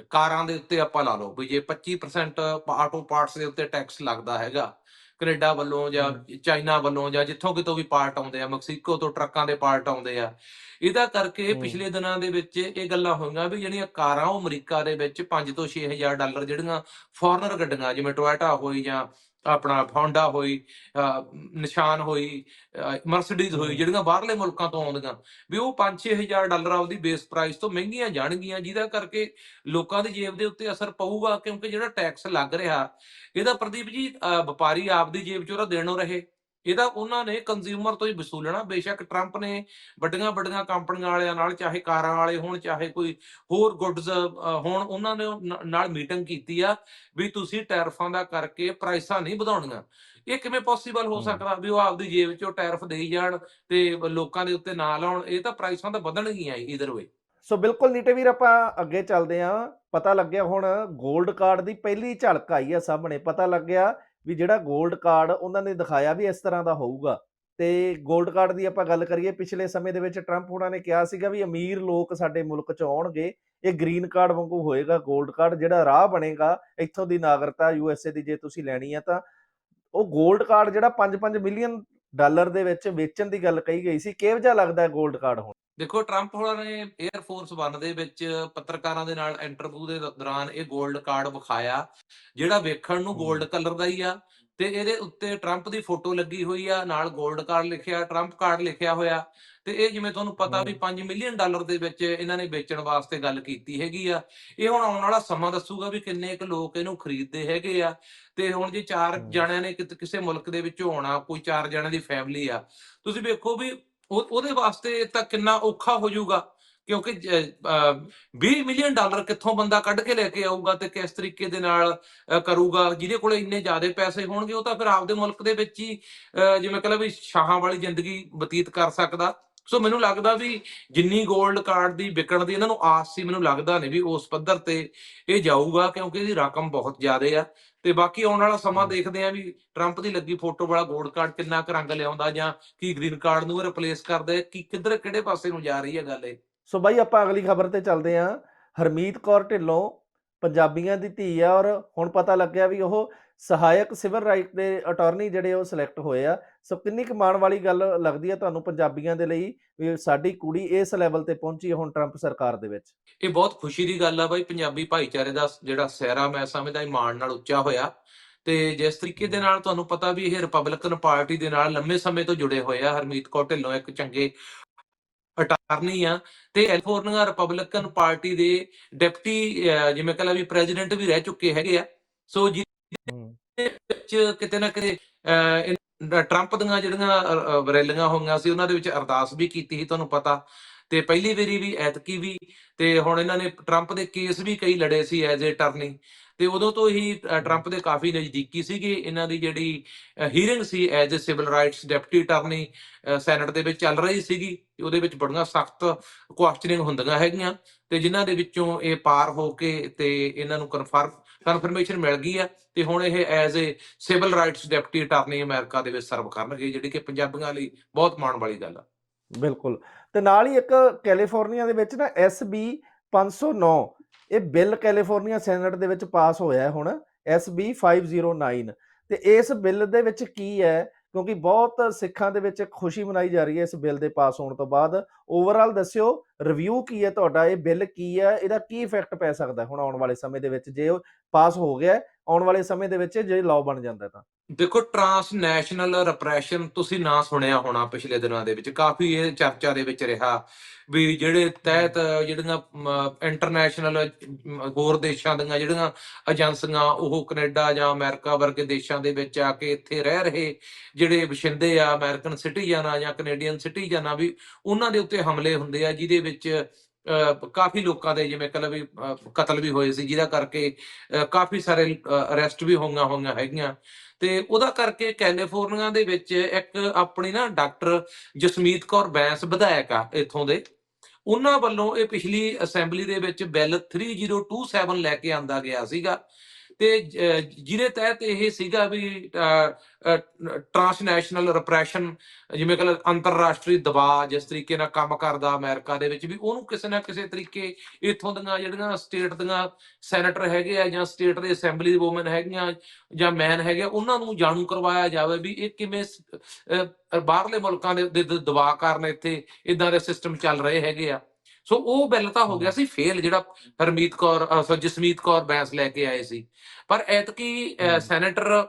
ਕਾਰਾਂ ਦੇ ਉੱਤੇ ਆਪਾਂ ਲਾ ਲਓ ਵੀ ਜੇ 25% ਆਟੋ ਪਾਰਟਸ ਦੇ ਉੱਤੇ ਟੈਕਸ ਲੱਗਦਾ ਹੈਗਾ ਕੈਨੇਡਾ ਵੱਲੋਂ ਜਾਂ। ਚਾਈਨਾ ਵੱਲੋਂ ਜਾਂ ਜਿੱਥੋਂ ਕਿਤੋਂ ਵੀ ਪਾਰਟ ਆਉਂਦੇ ਆ ਮੈਕਸੀਕੋ ਤੋਂ ਟਰੱਕਾਂ ਦੇ ਪਾਰਟ ਆਉਂਦੇ ਆ ਇਹਦਾ ਕਰਕੇ। ਪਿਛਲੇ ਦਿਨਾਂ ਦੇ ਵਿੱਚ ਇਹ ਗੱਲਾਂ ਹੋਈਆਂ ਵੀ ਜਿਹੜੀਆਂ ਕਾਰਾਂ ਉਹ ਅਮਰੀਕਾ ਦੇ ਵਿੱਚ 5 ਤੋਂ 6000 ਡਾਲਰ ਜਿਹੜੀਆਂ ਫੋਰਨਰ ਗੱਡੀਆਂ ਜਿਵੇਂ ਟੋਇਟਾ ਹੋਈ ਜਾਂ ਆਪਣਾ ਹੋਂਡਾ ਹੋਈ ਨਿਸ਼ਾਨ ਹੋਈ ਮਰਸੀਡੀਜ਼ ਹੋਈ। ਜਿਹੜੀਆਂ ਬਾਹਰਲੇ ਮੁਲਕਾਂ ਤੋਂ ਆਉਂਦੀਆਂ ਵੀ ਉਹ 5-6000 ਡਾਲਰ ਆਪਦੀ ਬੇਸ ਪ੍ਰਾਈਸ ਤੋਂ ਮਹਿੰਗੀਆਂ ਜਾਣਗੀਆਂ ਜਿਹਦਾ ਕਰਕੇ ਲੋਕਾਂ ਦੀ ਜੇਬ ਦੇ ਉੱਤੇ ਅਸਰ ਪਊਗਾ ਕਿਉਂਕਿ ਜਿਹੜਾ ਟੈਕਸ ਲੱਗ ਰਿਹਾ ਇਹਦਾ ਪ੍ਰਦੀਪ ਜੀ ਵਪਾਰੀ ਆਪਦੀ ਜੇਬ 'ਚ ਉਹਦਾ ਦੇਣੋਂ ਰਹੇ ਇਹਦਾ ਉਹਨਾਂ ਨੇ ਕੰਜ਼ਿਊਮਰ ਤੋਂ ਹੀ ਵਸੂਲਣਾ ਬੇਸ਼ੱਕ ਟਰੰਪ ਨੇ ਵੱਡੀਆਂ ਵੱਡੀਆਂ ਕੰਪਨੀਆਂ ਵਾਲਿਆਂ ਨਾਲ ਚਾਹੇ ਕਾਰਾਂ ਵਾਲੇ ਹੋਣ ਚਾਹੇ ਕੋਈ ਹੋਰ ਗੁੱਡਸ ਹੋਣ ਉਹਨਾਂ ਨੇ ਨਾਲ ਮੀਟਿੰਗ ਕੀਤੀ ਆ ਵੀ ਤੁਸੀਂ ਟੈਰਫਾਂ ਦਾ ਕਰਕੇ ਪ੍ਰਾਈਸਾਂ ਨਹੀਂ ਵਧਾਉਣੀਆਂ। ਇਹ ਕਿਵੇਂ ਪੋਸੀਬਲ ਹੋ। ਸਕਦਾ ਵੀ ਉਹ ਆਪਦੀ ਜੇਬ 'ਚੋਂ ਟੈਰਫ ਦੇਈ ਜਾਣ ਤੇ ਲੋਕਾਂ ਦੇ ਉੱਤੇ ਨਾ ਲਾਉਣ? ਇਹ ਤਾਂ ਪ੍ਰਾਈਸਾਂ ਤਾਂ ਵਧਣਗੀਆਂ ਇਧਰ ਵੇ ਸੋ ਬਿਲਕੁਲ ਨੀਟੇ ਵੀਰ ਆਪਾਂ ਅੱਗੇ ਚੱਲਦੇ ਆਂ। ਪਤਾ ਲੱਗਿਆ ਹੁਣ 골ਡ ਕਾਰਡ ਦੀ ਪਹਿਲੀ ਝਲਕ ਆਈ ਆ ਸਾਹਮਣੇ। ਪਤਾ ਲੱਗਿਆ ਵੀ ਜਿਹੜਾ ਗੋਲਡ ਕਾਰਡ ਉਹਨਾਂ ਨੇ ਦਿਖਾਇਆ ਵੀ ਇਸ ਤਰ੍ਹਾਂ ਦਾ ਹੋਊਗਾ। ਤੇ ਗੋਲਡ ਕਾਰਡ ਦੀ ਆਪਾਂ ਗੱਲ ਕਰੀਏ, ਪਿਛਲੇ ਸਮੇਂ ਦੇ ਵਿੱਚ ਟਰੰਪ ਉਹਨਾਂ ਨੇ ਕਿਹਾ ਸੀਗਾ ਵੀ ਅਮੀਰ ਲੋਕ ਸਾਡੇ ਮੁਲਕ 'ਚ ਆਉਣਗੇ, ਇਹ ਗ੍ਰੀਨ ਕਾਰਡ ਵਾਂਗੂ ਹੋਏਗਾ ਗੋਲਡ ਕਾਰਡ ਜਿਹੜਾ ਰਾਹ ਬਣੇਗਾ ਇੱਥੋਂ ਦੀ ਨਾਗਰਿਕਤਾ ਏ ਦੀ ਜੇ ਤੁਸੀਂ ਲੈਣੀ ਆ ਤਾਂ, ਉਹ ਗੋਲਡ ਕਾਰਡ ਜਿਹੜਾ 5-5 ਮਿਲੀਅਨ ਡਾਲਰ ਦੇ ਵਿੱਚ ਵੇਚਣ ਦੀ ਗੱਲ ਕਹੀ ਗਈ ਸੀ। ਕਿਹੋ ਜਿਹਾ ਲੱਗਦਾ ਹੈ 골ਡ ਕਾਰਡ ਹੁਣ? ਦੇਖੋ ਟਰੰਪ ਹੋਰਾਂ ਨੇ 에ਅਰ ਫੋਰਸ 1 ਦੇ ਵਿੱਚ ਪੱਤਰਕਾਰਾਂ ਦੇ ਨਾਲ ਇੰਟਰਵਿਊ ਦੇ ਦੌਰਾਨ ਇਹ 골ਡ ਕਾਰਡ ਵਿਖਾਇਆ ਜਿਹੜਾ ਵੇਖਣ ਨੂੰ 골ਡ ਕਲਰ ਦਾ ਹੀ ਆ। ਤੇ ਇਹਦੇ ਉੱਤੇ ਟਰੰਪ ਦੀ ਫੋਟੋ ਲੱਗੀ ਹੋਈ ਆ ਨਾਲ 골ਡ ਕਾਰਡ ਲਿਖਿਆ ਟਰੰਪ ਕਾਰਡ ਲਿਖਿਆ ਹੋਇਆ। ਤੇ ਇਹ ਜਿਵੇਂ ਤੁਹਾਨੂੰ ਪਤਾ ਵੀ ਹਮ। 5 ਮਿਲੀਅਨ ਡਾਲਰ ਦੇ ਵਿੱਚ ਇਹਨਾਂ ਨੇ ਵੇਚਣ ਵਾਸਤੇ ਗੱਲ ਕੀਤੀ ਹੈਗੀ ਆ। ਇਹ ਹੁਣ ਆਉਣ ਵਾਲਾ ਸਮਾਂ ਦੱਸੂਗਾ ਵੀ ਕਿੰਨੇ ਕੁ ਲੋਕ ਇਹਨੂੰ ਖਰੀਦਦੇ ਹੈਗੇ ਆ। ਤੇ ਹੁਣ ਜੇ ਚਾਰ। ਜਣਿਆਂ ਨੇ ਕਿਸੇ ਮੁਲਕ ਦੇ ਵਿੱਚੋਂ ਆਉਣਾ ਕੋਈ ਚਾਰ ਜਣਿਆਂ ਦੀ ਫੈਮਿਲੀ ਆ। ਤੁਸੀਂ ਵੇਖੋ ਵੀ ਉਹ- ਉਹਦੇ ਵਾਸਤੇ ਤਾਂ ਕਿੰਨਾ ਔਖਾ ਹੋ ਜਾਊਗਾ। ਕਿਉਂਕਿ ਜ- ਅਹ 20 ਮਿਲੀਅਨ ਡਾਲਰ ਕਿੱਥੋਂ ਬੰਦਾ ਕੱਢ ਕੇ ਲੈ ਕੇ ਆਊਗਾ ਤੇ ਕਿਸ ਤਰੀਕੇ ਦੇ ਨਾਲ ਕਰੂਗਾ ਜਿਹਦੇ ਕੋਲੇ ਇੰਨੇ ਜ਼ਿਆਦਾ ਪੈਸੇ ਹੋਣਗੇ ਉਹ ਤਾਂ ਫਿਰ ਆਪਦੇ ਮੁਲਕ ਦੇ ਵਿੱਚ ਹੀ ਜਿਵੇਂ ਕਹਿੰਦਾ ਵੀ ਸ਼ਾਹਾਂ ਵਾਲੀ ਜ਼ਿੰਦਗੀ ਬਤੀਤ ਕਰ ਸਕਦਾ। ਸੋ ਮੈਨੂੰ ਲੱਗਦਾ ਵੀ ਜਿੰਨੀ 골ਡ ਕਾਰਡ ਦੀ ਵਿਕਣ ਦੀ ਇਹਨਾਂ ਨੂੰ ਆਸ ਸੀ ਮੈਨੂੰ ਲੱਗਦਾ ਨਹੀਂ ਵੀ ਉਸ ਪੱਧਰ ਤੇ ਇਹ ਜਾਊਗਾ ਕਿਉਂਕਿ ਇਹਦੀ ਰਕਮ ਬਹੁਤ ਜ਼ਿਆਦਾ ਆ। ਤੇ ਬਾਕੀ ਆਉਣ ਵਾਲਾ ਸਮਾਂ। ਦੇਖਦੇ ਆ ਵੀ ਟਰੰਪ ਦੀ ਲੱਗੀ ਫੋਟੋ ਵਾਲਾ 골ਡ ਕਾਰਡ ਕਿੰਨਾ ਕੁ ਰੰਗ ਲਿਆਉਂਦਾ ਜਾਂ ਕੀ ਗ੍ਰੀਨ ਕਾਰਡ ਨੂੰ ਰਿਪਲੇਸ ਕਰਦਾ ਕੀ ਕਿੱਧਰ ਕਿਹੜੇ ਪਾਸੇ ਨੂੰ ਜਾ ਰਹੀ ਹੈ ਗੱਲ ਇਹ। ਸੋ ਬਾਈ, ਆਪਾਂ ਅਗਲੀ ਖਬਰ ਤੇ ਚੱਲਦੇ ਹਾਂ। ਹਰਮੀਤ ਕੌਰ ਢਿੱਲੋਂ ਪੰਜਾਬੀਆਂ ਦੀ ਧੀ ਆ ਔਰ ਹੁਣ ਪਤਾ ਲੱਗਿਆ ਵੀ ਉਹ ਸਹਾਇਕ ਸਿਵਲ ਰਾਈਟ ਦੇ ਅਟਾਰਨੀ ਜਿਹੜੇ ਉਹ ਸਿਲੈਕਟ ਹੋਏ ਆ। ਸੋ ਕਿੰਨੀ ਕੁ ਵਾਲੀ ਗੱਲ ਲੱਗਦੀ ਹੈ ਤੁਹਾਨੂੰ ਪੰਜਾਬੀਆਂ ਦੇ ਲਈ ਵੀ ਸਾਡੀ ਕੁੜੀ ਇਸ ਲੈਵਲ ਤੇ ਪਹੁੰਚੀ ਹੁਣ ਟਰੰਪ ਸਰਕਾਰ ਦੇ ਵਿੱਚ? ਇਹ ਬਹੁਤ ਖੁਸ਼ੀ ਦੀ ਗੱਲ ਆ ਬਾਈ, ਪੰਜਾਬੀ ਭਾਈਚਾਰੇ ਦਾ ਜਿਹੜਾ ਸਹਿਰਾ ਮੈਂ ਸਮਝਦਾ ਇਮਾਨ ਨਾਲ ਉੱਚਾ ਹੋਇਆ। ਤੇ ਜਿਸ ਤਰੀਕੇ ਦੇ ਨਾਲ ਤੁਹਾਨੂੰ ਪਤਾ ਵੀ ਇਹ ਰਿਪਬਲਿਕਨ ਪਾਰਟੀ ਦੇ ਨਾਲ ਲੰਮੇ ਸਮੇਂ ਤੋਂ ਜੁੜੇ ਹੋਏ ਆ। ਹਰਮੀਤ ਕੌਰ ਢਿੱਲੋਂ ਇੱਕ ਚੰਗੇ ਅਟਾਰਨੀ ਆ ਤੇ ਕੈਲੀਫੋਰਨੀਆ ਰਿਪਬਲਿਕਨ ਪਾਰਟੀ ਦੇ ਡਿਪਟੀ ਜਿਵੇਂ ਕਹ ਲਾ ਵੀ ਪ੍ਰੈਜ਼ੀਡੈਂਟ ਵੀ ਰਹਿ ਚੁੱਕੇ ਹੈਗੇ ਆ। ਸੋ ਜੀ ਹਮ, ਵਿੱਚ ਕਿਤੇ ਨਾ ਕਿਤੇ ਟਰੰਪ ਦੀਆਂ ਜਿਹੜੀਆਂ ਰੈਲੀਆਂ ਹੋਈਆਂ ਸੀ ਉਹਨਾਂ ਦੇ ਵਿੱਚ ਅਰਦਾਸ ਵੀ ਕੀਤੀ ਸੀ ਤੁਹਾਨੂੰ ਪਤਾ। ਤੇ ਪਹਿਲੀ ਵਾਰੀ ਵੀ ਐਤਕੀ ਵੀ, ਤੇ ਹੁਣ ਇਹਨਾਂ ਨੇ ਟਰੰਪ ਦੇ ਕੇਸ ਵੀ ਕਈ ਲੜੇ ਸੀ ਐਜ਼ ਅ ਅਟਰਨੀ ਤੇ ਉਦੋਂ ਤੋਂ ਹੀ ਟਰੰਪ ਦੇ ਕਾਫੀ ਨਜ਼ਦੀਕੀ ਸੀਗੇ, ਇਹਨਾਂ ਦੀ ਜਿਹੜੀ hearing C as a civil rights deputy attorney senate ਦੇ ਵਿੱਚ ਚੱਲ ਰਹੀ ਸੀਗੀ, ਤੇ ਉਹਦੇ ਵਿੱਚ ਬੜੀਆਂ ਸਖਤ ਕੁਐਸਚਨਿੰਗ ਹੁੰਦੀਆਂ ਹੈਗੀਆਂ, ਤੇ ਜਿਨ੍ਹਾਂ ਦੇ ਵਿੱਚੋਂ ਇਹ ਪਾਰ ਹੋ ਕੇ ਤੇ ਇਹਨਾਂ ਨੂੰ ਕਨਫਰਮ ਕਨਫਰਮੇਸ਼ਨ ਮਿਲ ਗਈ ਆ, ਤੇ ਹੁਣ ਇਹ as a civil rights deputy attorney America ਦੇ ਵਿੱਚ ਸਰਵ ਕਰਨਗੇ, ਜਿਹੜੀ ਕਿ ਪੰਜਾਬੀਆਂ ਲਈ ਬਹੁਤ ਮਾਣ ਵਾਲੀ ਗੱਲ ਆ। ਬਿਲਕੁਲ। ਤੇ ਨਾਲ ਹੀ ਇੱਕ ਕੈਲੀਫੋਰਨੀਆ ਦੇ ਵਿੱਚ ਨਾ SB 509 ਇਹ ਬਿੱਲ ਕੈਲੀਫੋਰਨੀਆ ਸੈਨੇਟ ਦੇ ਵਿੱਚ ਪਾਸ ਹੋਇਆ ਹੈ ਹੁਣ SB 509 ਤੇ ਇਸ ਬਿੱਲ ਦੇ ਵਿੱਚ ਕੀ ਹੈ? ਕਿਉਂਕਿ ਬਹੁਤ ਸਿੱਖਾਂ ਦੇ ਵਿੱਚ ਖੁਸ਼ੀ ਮਨਾਈ ਜਾ ਰਹੀ ਹੈ ਇਸ ਬਿੱਲ ਦੇ ਪਾਸ ਹੋਣ ਤੋਂ ਬਾਅਦ। ਓਵਰਆਲ ਦੱਸਿਓ ਰਿਵਿਊ ਕੀ ਹੈ ਤੁਹਾਡਾ? ਇਹ ਬਿੱਲ ਕੀ ਹੈ? ਇਹਦਾ ਕੀ ਇਫੈਕਟ ਪੈ ਸਕਦਾ ਹੁਣ ਆਉਣ ਵਾਲੇ ਸਮੇਂ ਦੇ ਵਿੱਚ? ਜੇ ਉਹ ਪਾਸ ਹੋ ਗਿਆ ਆਉਣ ਵਾਲੇ ਸਮੇਂ ਦੇ ਵਿੱਚ ਜੇ ਲਾਅ ਬਣ ਜਾਂਦਾ ਤਾਂ। ਦੇਖੋ ਟਰਾਂਸਨੈਸ਼ਨਲ ਰਿਪਰੈਸ਼ਨ ਤੁਸੀਂ ਨਾਂ ਸੁਣਿਆ ਹੋਣਾ ਪਿਛਲੇ ਦਿਨਾਂ ਦੇ ਵਿੱਚ, ਕਾਫੀ ਇਹ ਚਰਚਾ ਦੇ ਵਿੱਚ ਰਿਹਾ ਵੀ ਜਿਹੜੇ ਤਹਿਤ ਜਿਹੜੀਆਂ ਇੰਟਰਨੈਸ਼ਨਲ ਹੋਰ ਦੇਸ਼ਾਂ ਦੀਆਂ ਜਿਹੜੀਆਂ ਏਜੰਸੀਆਂ ਉਹ ਕੈਨੇਡਾ ਜਾਂ ਅਮਰੀਕਾ ਵਰਗੇ ਦੇਸ਼ਾਂ ਦੇ ਵਿੱਚ ਆ ਕੇ ਇੱਥੇ ਰਹਿ ਰਹੇ, ਜਿਹੜੇ ਵਸਿੰਦੇ ਆ ਅਮਰੀਕਨ ਸਿਟੀਜ਼ਨ ਆ ਜਾਂ ਕੈਨੇਡੀਅਨ ਸਿਟੀਜ਼ਨ ਆ ਵੀ ਉਹਨਾਂ ਦੇ ਉੱਤੇ ਹਮਲੇ ਹੁੰਦੇ ਆ, ਜਿਹਦੇ ਵਿੱਚ ਕਾਫੀ ਲੋਕਾਂ ਦੇ ਜਿਵੇਂ ਕਹ ਵੀ ਕਤਲ ਵੀ ਹੋਏ ਸੀ, ਜਿਹਦਾ ਕਰਕੇ ਕਾਫੀ ਸਾਰੇ ਅਰੈਸਟ ਵੀ ਹੋਈਆਂ ਹੋਈਆਂ ਹੈਗੀਆਂ। ਤੇ ਉਹਦਾ ਕਰਕੇ ਕੈਲੀਫੋਰਨੀਆ ਦੇ ਵਿੱਚ ਇੱਕ ਆਪਣੀ ਨਾ ਡਾਕਟਰ ਜਸਮੀਤ ਕੌਰ ਬੈਂਸ, ਵਿਧਾਇਕ ਆ ਇੱਥੋਂ ਦੇ, ਉਹਨਾਂ ਵੱਲੋਂ ਇਹ ਪਿਛਲੀ ਅਸੈਂਬਲੀ ਦੇ ਵਿੱਚ ਬਿੱਲ 3027 ਲੈ ਕੇ ਆਂਦਾ ਗਿਆ ਸੀਗਾ। ਤੇ ਜਿਹਦੇ ਤਹਿਤ ਇਹ ਸੀਗਾ ਵੀ ਟ੍ਰਾਂਸਨੈਸ਼ਨਲ ਰਿਪਰੈਸ਼ਨ ਜਿਵੇਂ ਕਿ ਅੰਤਰਰਾਸ਼ਟਰੀ ਦਬਾਅ, ਜਿਸ ਤਰੀਕੇ ਨਾਲ ਕੰਮ ਕਰਦਾ ਅਮਰੀਕਾ ਦੇ ਵਿੱਚ ਵੀ, ਉਹਨੂੰ ਕਿਸੇ ਨਾ ਕਿਸੇ ਤਰੀਕੇ ਇੱਥੋਂ ਦੀਆਂ ਜਿਹੜੀਆਂ ਸਟੇਟ ਦੀਆਂ ਸੈਨੇਟਰ ਹੈਗੇ ਆ ਜਾਂ ਸਟੇਟ ਦੇ ਅਸੈਂਬਲੀ ਵੂਮਨ ਹੈਗੀਆਂ ਜਾਂ ਮੈਨ ਹੈਗੇ ਉਹਨਾਂ ਨੂੰ ਜਾਣੂ ਕਰਵਾਇਆ ਜਾਵੇ ਵੀ ਇਹ ਕਿਵੇਂ ਬਾਹਰਲੇ ਮੁਲਕਾਂ ਦੇ ਦੇ ਦਬਾਅ ਕਾਰਨ ਇੱਥੇ ਇਦਾਂ ਦੇ ਸਿਸਟਮ ਚੱਲ ਰਹੇ ਹੈਗੇ ਆ। ਸੋ ਉਹ ਬਿੱਲ ਤਾਂ ਹੋ ਗਿਆ ਸੀ ਫੇਲ ਜਿਹੜਾ ਹਰਮੀਤ ਕੌਰ ਸੋ ਜਸਮੀਤ ਕੌਰ ਬੈਂਸ ਲੈ ਕੇ ਆਏ ਸੀ ਪਰ ਐਤਕੀ। ਸੈਨੇਟਰ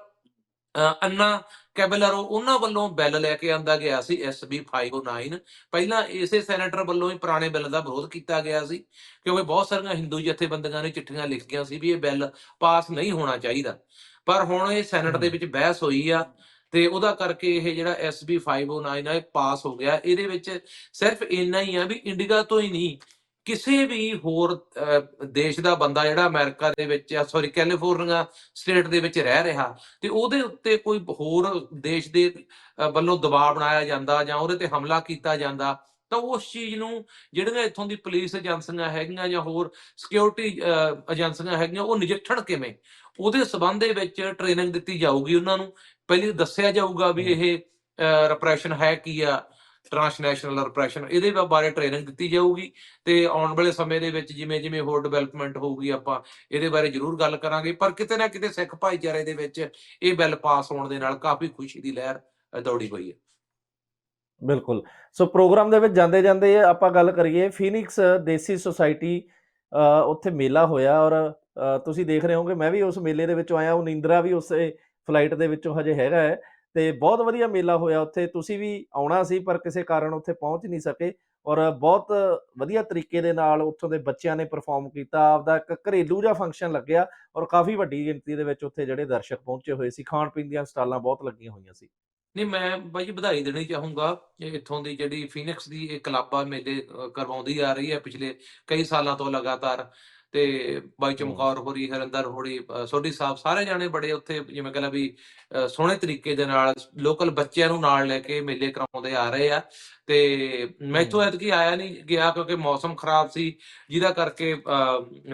ਅੰਨਾ ਕੈਬਲਰੋ ਉਹਨਾਂ ਵੱਲੋਂ ਬਿੱਲ ਲੈ ਕੇ ਆਂਦਾ ਗਿਆ ਸੀ SB 509 ਪਹਿਲਾਂ ਇਸੇ ਸੈਨੇਟਰ ਵੱਲੋਂ ਹੀ ਪੁਰਾਣੇ ਬਿੱਲ ਦਾ ਵਿਰੋਧ ਕੀਤਾ ਗਿਆ ਸੀ ਕਿਉਂਕਿ ਬਹੁਤ ਸਾਰੀਆਂ ਹਿੰਦੂ ਜਥੇਬੰਦੀਆਂ ਨੇ ਚਿੱਠੀਆਂ ਲਿਖੀਆਂ ਸੀ ਵੀ ਇਹ ਬਿੱਲ ਪਾਸ ਨਹੀਂ ਹੋਣਾ ਚਾਹੀਦਾ ਪਰ ਹੁਣ ਇਹ ਸੈਨੇਟ ਦੇ। ਵਿੱਚ ਬਹਿਸ ਹੋਈ ਆ ਤੇ ਉਹਦਾ ਕਰਕੇ ਇਹ ਜਿਹੜਾ SB 509 ਆ ਇਹ ਪਾਸ ਹੋ ਗਿਆ। ਇਹਦੇ ਵਿੱਚ ਸਿਰਫ ਇੰਨਾ ਹੀ ਆ ਵੀ ਇੰਡੀਆ ਤੋਂ ਹੀ ਨਹੀਂ ਕਿਸੇ ਵੀ ਹੋਰ ਅਹ, ਦੇਸ਼ ਦਾ ਬੰਦਾ ਜਿਹੜਾ ਅਮਰੀਕਾ ਦੇ ਵਿੱਚ ਸੌਰੀ ਕੈਲੀਫੋਰਨੀਆ ਸਟੇਟ ਦੇ ਵਿੱਚ ਰਹਿ ਰਿਹਾ ਤੇ ਉਹਦੇ ਉੱਤੇ ਕੋਈ ਹੋਰ ਦੇਸ਼ ਦੇ ਵੱਲੋਂ ਦਬਾਅ ਬਣਾਇਆ ਜਾਂਦਾ ਜਾਂ ਉਹਦੇ ਤੇ ਹਮਲਾ ਕੀਤਾ ਜਾਂਦਾ ਤਾਂ ਉਸ ਚੀਜ਼ ਨੂੰ ਜਿਹੜੀਆਂ ਇੱਥੋਂ ਦੀ ਪੁਲਿਸ ਏਜੰਸੀਆਂ ਹੈਗੀਆਂ ਜਾਂ ਹੋਰ ਸਿਕਿਉਰਿਟੀ ਏਜੰਸੀਆਂ ਹੈਗੀਆਂ ਉਹ ਨਜਿੱਠਣ ਕਿਵੇਂ? ਉਹਦੇ ਸਬੰਧ ਦੇ ਵਿੱਚ ਟ੍ਰੇਨਿੰਗ ਦਿੱਤੀ ਜਾਊਗੀ ਉਹਨਾਂ ਨੂੰ। ਪਹਿਲੇ ਦੱਸਿਆ ਜਾਊਗਾ ਵੀ। ਇਹ ਰਿਪਰੈਸ਼ਨ ਹੈ ਕੀ ਆ? ਟ੍ਰਾਂਸਨੈਸ਼ਨਲ ਰਿਪਰੈਸ਼ਨ ਇਹਦੇ ਬਾਰੇ ਟ੍ਰੇਨਿੰਗ ਦਿੱਤੀ ਜਾਊਗੀ। ਤੇ ਆਉਣ ਵਾਲੇ ਸਮੇਂ ਦੇ ਵਿੱਚ ਜਿਵੇਂ ਜਿਵੇਂ ਹੋਰ ਡਿਵੈਲਪਮੈਂਟ ਹੋਊਗੀ ਆਪਾਂ ਇਹਦੇ ਬਾਰੇ ਜ਼ਰੂਰ ਗੱਲ ਕਰਾਂਗੇ। ਪਰ ਕਿਤੇ ਨਾ ਕਿਤੇ ਸਿੱਖ ਭਾਈਚਾਰੇ ਦੇ ਵਿੱਚ ਇਹ ਬਿੱਲ ਪਾਸ ਹੋਣ ਦੇ ਨਾਲ ਕਾਫੀ ਖੁਸ਼ੀ ਦੀ ਲਹਿਰ ਦੌੜੀ ਹੋਈ ਹੈ। ਬਿਲਕੁਲ। ਸੋ ਪ੍ਰੋਗਰਾਮ ਦੇ ਵਿੱਚ ਜਾਂਦੇ ਜਾਂਦੇ ਆਪਾਂ ਗੱਲ ਕਰੀਏ ਫੀਨਿਕਸ ਦੇਸੀ ਸੁਸਾਇਟੀ ਉੱਥੇ ਮੇਲਾ ਹੋਇਆ ਔਰ ਤੁਸੀਂ ਦੇਖ ਰਹੇ ਹੋਗੇ ਮੈਂ ਵੀ ਉਸ ਮੇਲੇ ਦੇ ਵਿੱਚੋਂ ਆਇਆ, ਉਹ ਨਿੰਦਰਾ ਵੀ ਉਸੇ ਫਲਾਈਟ ਦੇ ਵਿੱਚੋਂ ਹਜੇ ਹੈਗਾ ਹੈ ਤੇ ਬਹੁਤ ਵਧੀਆ ਮੇਲਾ ਹੋਇਆ ਉੱਥੇ। ਤੁਸੀਂ ਵੀ ਆਉਣਾ ਸੀ ਪਰ ਕਿਸੇ ਕਾਰਨ ਉੱਥੇ ਪਹੁੰਚ ਨਹੀਂ ਸਕੇ ਔਰ ਬਹੁਤ ਵਧੀਆ ਤਰੀਕੇ ਦੇ ਨਾਲ ਉੱਥੋਂ ਦੇ ਬੱਚਿਆਂ ਨੇ ਪਰਫਾਰਮ ਕੀਤਾ, ਆਪਦਾ ਇੱਕ ਘਰੇਲੂ ਜਿਹਾ ਫੰਕਸ਼ਨ ਲੱਗਿਆ ਔਰ ਕਾਫੀ ਵੱਡੀ ਗਿਣਤੀ ਦੇ ਵਿੱਚ ਉੱਥੇ ਜਿਹੜੇ ਦਰਸ਼ਕ ਪਹੁੰਚੇ ਹੋਏ ਸੀ ਖਾਣ ਪੀਣ ਦੀਆਂ ਸਟਾਲਾਂ ਬਹੁਤ ਲੱਗੀਆਂ ਹੋਈਆਂ ਸੀ। ਨਹੀਂ, ਮੈਂ ਬਾਈ ਜੀ ਵਧਾਈ ਦੇਣੀ ਚਾਹੂੰਗਾ ਕਿ ਇੱਥੋਂ ਦੀ ਜਿਹੜੀ ਫੀਨਿਕਸ ਦੀ ਇਹ ਕਲੱਬ ਮੇਲੇ ਕਰਵਾਉਂਦੀ ਆ ਰਹੀ ਹੈ ਪਿਛਲੇ ਕਈ ਸਾਲਾਂ ਤੋਂ ਲਗਾਤਾਰ। ਤੇ ਬਾਈ ਚਮਕੌਰ ਹੋਰੀ ਹਰਿੰਦਰ ਹੋਰੀ ਸੋਢੀ ਸਾਹਿਬ ਸਾਰੇ ਜਾਣੇ ਬੜੇ ਉੱਥੇ ਜਿਵੇਂ ਕਹਿੰਦਾ ਵੀ ਸੋਹਣੇ ਤਰੀਕੇ ਦੇ ਨਾਲ ਲੋਕਲ ਬੱਚਿਆਂ ਨੂੰ ਨਾਲ ਲੈ ਕੇ ਮੇਲੇ ਕਰਾਉਂਦੇ ਆ ਰਹੇ ਆ। ਤੇ ਮੈਥੋਂ ਹੂੰ। ਐਤਕੀ ਆਇਆ ਨਹੀਂ ਗਿਆ ਕਿਉਂਕਿ ਮੌਸਮ ਖਰਾਬ ਸੀ ਜਿਹਦਾ ਕਰਕੇ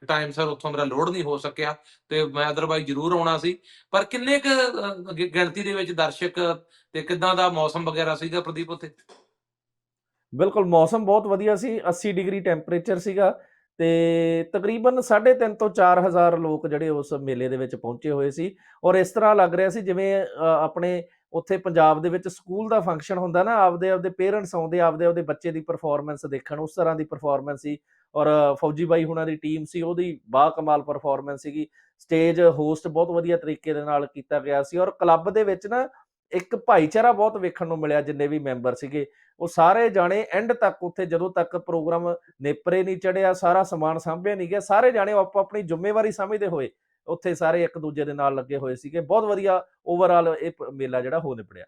ਟਾਈਮ ਸਿਰ ਉੱਥੋਂ ਮੇਰਾ ਲੋਡ ਨਹੀਂ ਹੋ ਸਕਿਆ ਤੇ ਮੈਂ ਅਦਰਵਾਈਜ਼ ਜ਼ਰੂਰ ਆਉਣਾ ਸੀ। ਪਰ ਕਿੰਨੇ ਕੁ ਗਿਣਤੀ ਦੇ ਵਿੱਚ ਦਰਸ਼ਕ ਤੇ ਕਿੱਦਾਂ ਦਾ ਮੌਸਮ ਵਗੈਰਾ ਸੀਗਾ ਪ੍ਰਦੀਪ ਉੱਥੇ? ਬਿਲਕੁਲ ਮੌਸਮ ਬਹੁਤ ਵਧੀਆ ਸੀ 80 ਡਿਗਰੀ ਟੈਂਪਰੇਚਰ ਸੀਗਾ ਤੇ ਤਕਰੀਬਨ 3.5 ਤੋਂ 4000 ਲੋਕ ਜਿਹੜੇ ਉਸ ਮੇਲੇ ਦੇ ਵਿੱਚ ਪਹੁੰਚੇ ਹੋਏ ਸੀ। ਔਰ ਇਸ ਤਰ੍ਹਾਂ ਲੱਗ ਰਿਹਾ ਸੀ ਜਿਵੇਂ ਆਪਣੇ ਉੱਥੇ ਪੰਜਾਬ ਦੇ ਵਿੱਚ ਸਕੂਲ ਦਾ ਫੰਕਸ਼ਨ ਹੁੰਦਾ ਨਾ, ਆਪਦੇ ਆਪਦੇ ਪੇਰੈਂਟਸ ਆਉਂਦੇ, ਆਪਦੇ ਆਪਦੇ ਬੱਚੇ ਦੀ ਪਰਫਾਰਮੈਂਸ ਦੇਖਣ, ਉਸ ਤਰ੍ਹਾਂ ਦੀ ਪਰਫਾਰਮੈਂਸ ਸੀ। ਔਰ ਫੌਜੀ ਬਾਈ ਹੁਣਾਂ ਦੀ ਟੀਮ ਸੀ, ਉਹਦੀ ਬਾ ਕਮਾਲ ਪਰਫਾਰਮੈਂਸ ਸੀਗੀ। ਸਟੇਜ ਹੋਸਟ ਬਹੁਤ ਵਧੀਆ ਤਰੀਕੇ ਦੇ ਨਾਲ ਕੀਤਾ ਗਿਆ ਸੀ। ਔਰ ਕਲੱਬ ਦੇ ਵਿੱਚ ਨਾ ਇੱਕ ਭਾਈਚਾਰਾ ਬਹੁਤ ਵੇਖਣ ਨੂੰ ਮਿਲਿਆ, ਜਿੰਨੇ ਵੀ ਮੈਂਬਰ ਸੀਗੇ, ਉਹ ਸਾਰੇ ਜਾਣੇ ਐਂਡ ਤੱਕ ਉੱਥੇ ਜਦੋਂ ਤੱਕ ਪ੍ਰੋਗਰਾਮ ਨੇਪਰੇ ਨਹੀਂ ਚੜਿਆ, ਸਾਰਾ ਸਮਾਨ ਸਾਂਭਿਆ ਨਹੀਂ ਗਿਆ, ਸਾਰੇ ਜਾਣੇ ਆਪੋ ਆਪਣੀ ਜ਼ਿੰਮੇਵਾਰੀ ਸਮਝਦੇ ਹੋਏ, ਉੱਥੇ ਸਾਰੇ ਇੱਕ ਦੂਜੇ ਦੇ ਨਾਲ ਲੱਗੇ ਹੋਏ ਸੀਗੇ, ਬਹੁਤ ਵਧੀਆ ਓਵਰਆਲ ਇਹ ਪ- ਮੇਲਾ ਜਿਹੜਾ ਹੋ ਨਿਪੜਿਆ।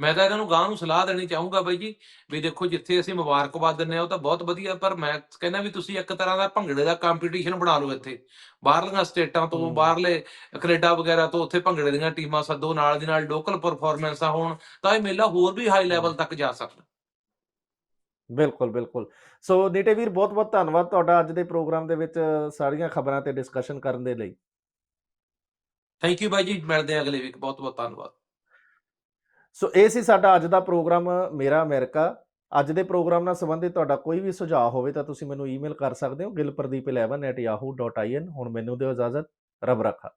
ਮੈਂ ਤਾਂ ਇਹਨਾਂ ਨੂੰ ਗਾਂ ਨੂੰ ਸਲਾਹ ਦੇਣੀ ਚਾਹੂੰਗਾ ਬਾਈ ਜੀ ਵੀ ਦੇਖੋ ਜਿੱਥੇ ਅਸੀਂ ਮੁਬਾਰਕਬਾਦ ਦਿੰਦੇ ਆ ਉਹ ਤਾਂ ਬਹੁਤ ਵਧੀਆ ਪਰ ਮੈਂ ਕਹਿੰਦਾ ਵੀ ਤੁਸੀਂ ਇੱਕ ਤਰ੍ਹਾਂ ਦਾ ਭੰਗੜੇ ਦਾ ਕੰਪੀਟੀਸ਼ਨ ਬਣਾ ਲਓ ਇੱਥੇ। ਬਾਹਰਲੀਆਂ ਸਟੇਟਾਂ ਤੋਂ ਬਾਹਰਲੇ ਕੈਨੇਡਾ ਵਗੈਰਾ ਤੋਂ ਉੱਥੇ ਭੰਗੜੇ ਦੀਆਂ ਟੀਮਾਂ ਸੱਦੋ ਨਾਲ ਦੀ ਨਾਲ ਲੋਕਲ ਪਰਫਾਰਮੈਂਸਾਂ ਹੋਣ ਤਾਂ ਇਹ ਮੇਲਾ ਹੋਰ ਵੀ ਹਾਈ ਲੈਵਲ ਤੱਕ ਜਾ ਸਕਦਾ। ਬਿਲਕੁਲ ਬਿਲਕੁਲ। ਸੋ ਨੀਟੇ ਵੀਰ ਬਹੁਤ ਬਹੁਤ ਧੰਨਵਾਦ ਤੁਹਾਡਾ ਅੱਜ ਦੇ ਪ੍ਰੋਗਰਾਮ ਦੇ ਵਿੱਚ ਸਾਰੀਆਂ ਖਬਰਾਂ ਤੇ ਡਿਸਕਸ਼ਨ ਕਰਨ ਦੇ ਲਈ। ਥੈਂਕ ਯੂ ਬਾਈ ਜੀ ਮਿਲਦੇ ਆ ਅਗਲੇ ਵੀਕ ਬਹੁਤ ਬਹੁਤ ਧੰਨਵਾਦ। ਸੋ ਇਹ ਸੀ ਸਾਡਾ ਅੱਜ ਦਾ ਪ੍ਰੋਗਰਾਮ, ਮੇਰਾ ਅਮਰੀਕਾ। ਅੱਜ ਦੇ ਪ੍ਰੋਗਰਾਮ ਨਾਲ ਸੰਬੰਧਿਤ ਤੁਹਾਡਾ ਕੋਈ ਵੀ ਸੁਝਾਅ ਹੋਵੇ ਤਾਂ ਤੁਸੀਂ ਮੈਨੂੰ ਈਮੇਲ ਕਰ ਸਕਦੇ ਹੋ gilpradeep11@yahoo.in ਹੁਣ ਮੈਨੂੰ ਦਿਓ ਇਜਾਜ਼ਤ, ਰੱਬ ਰੱਖਾ।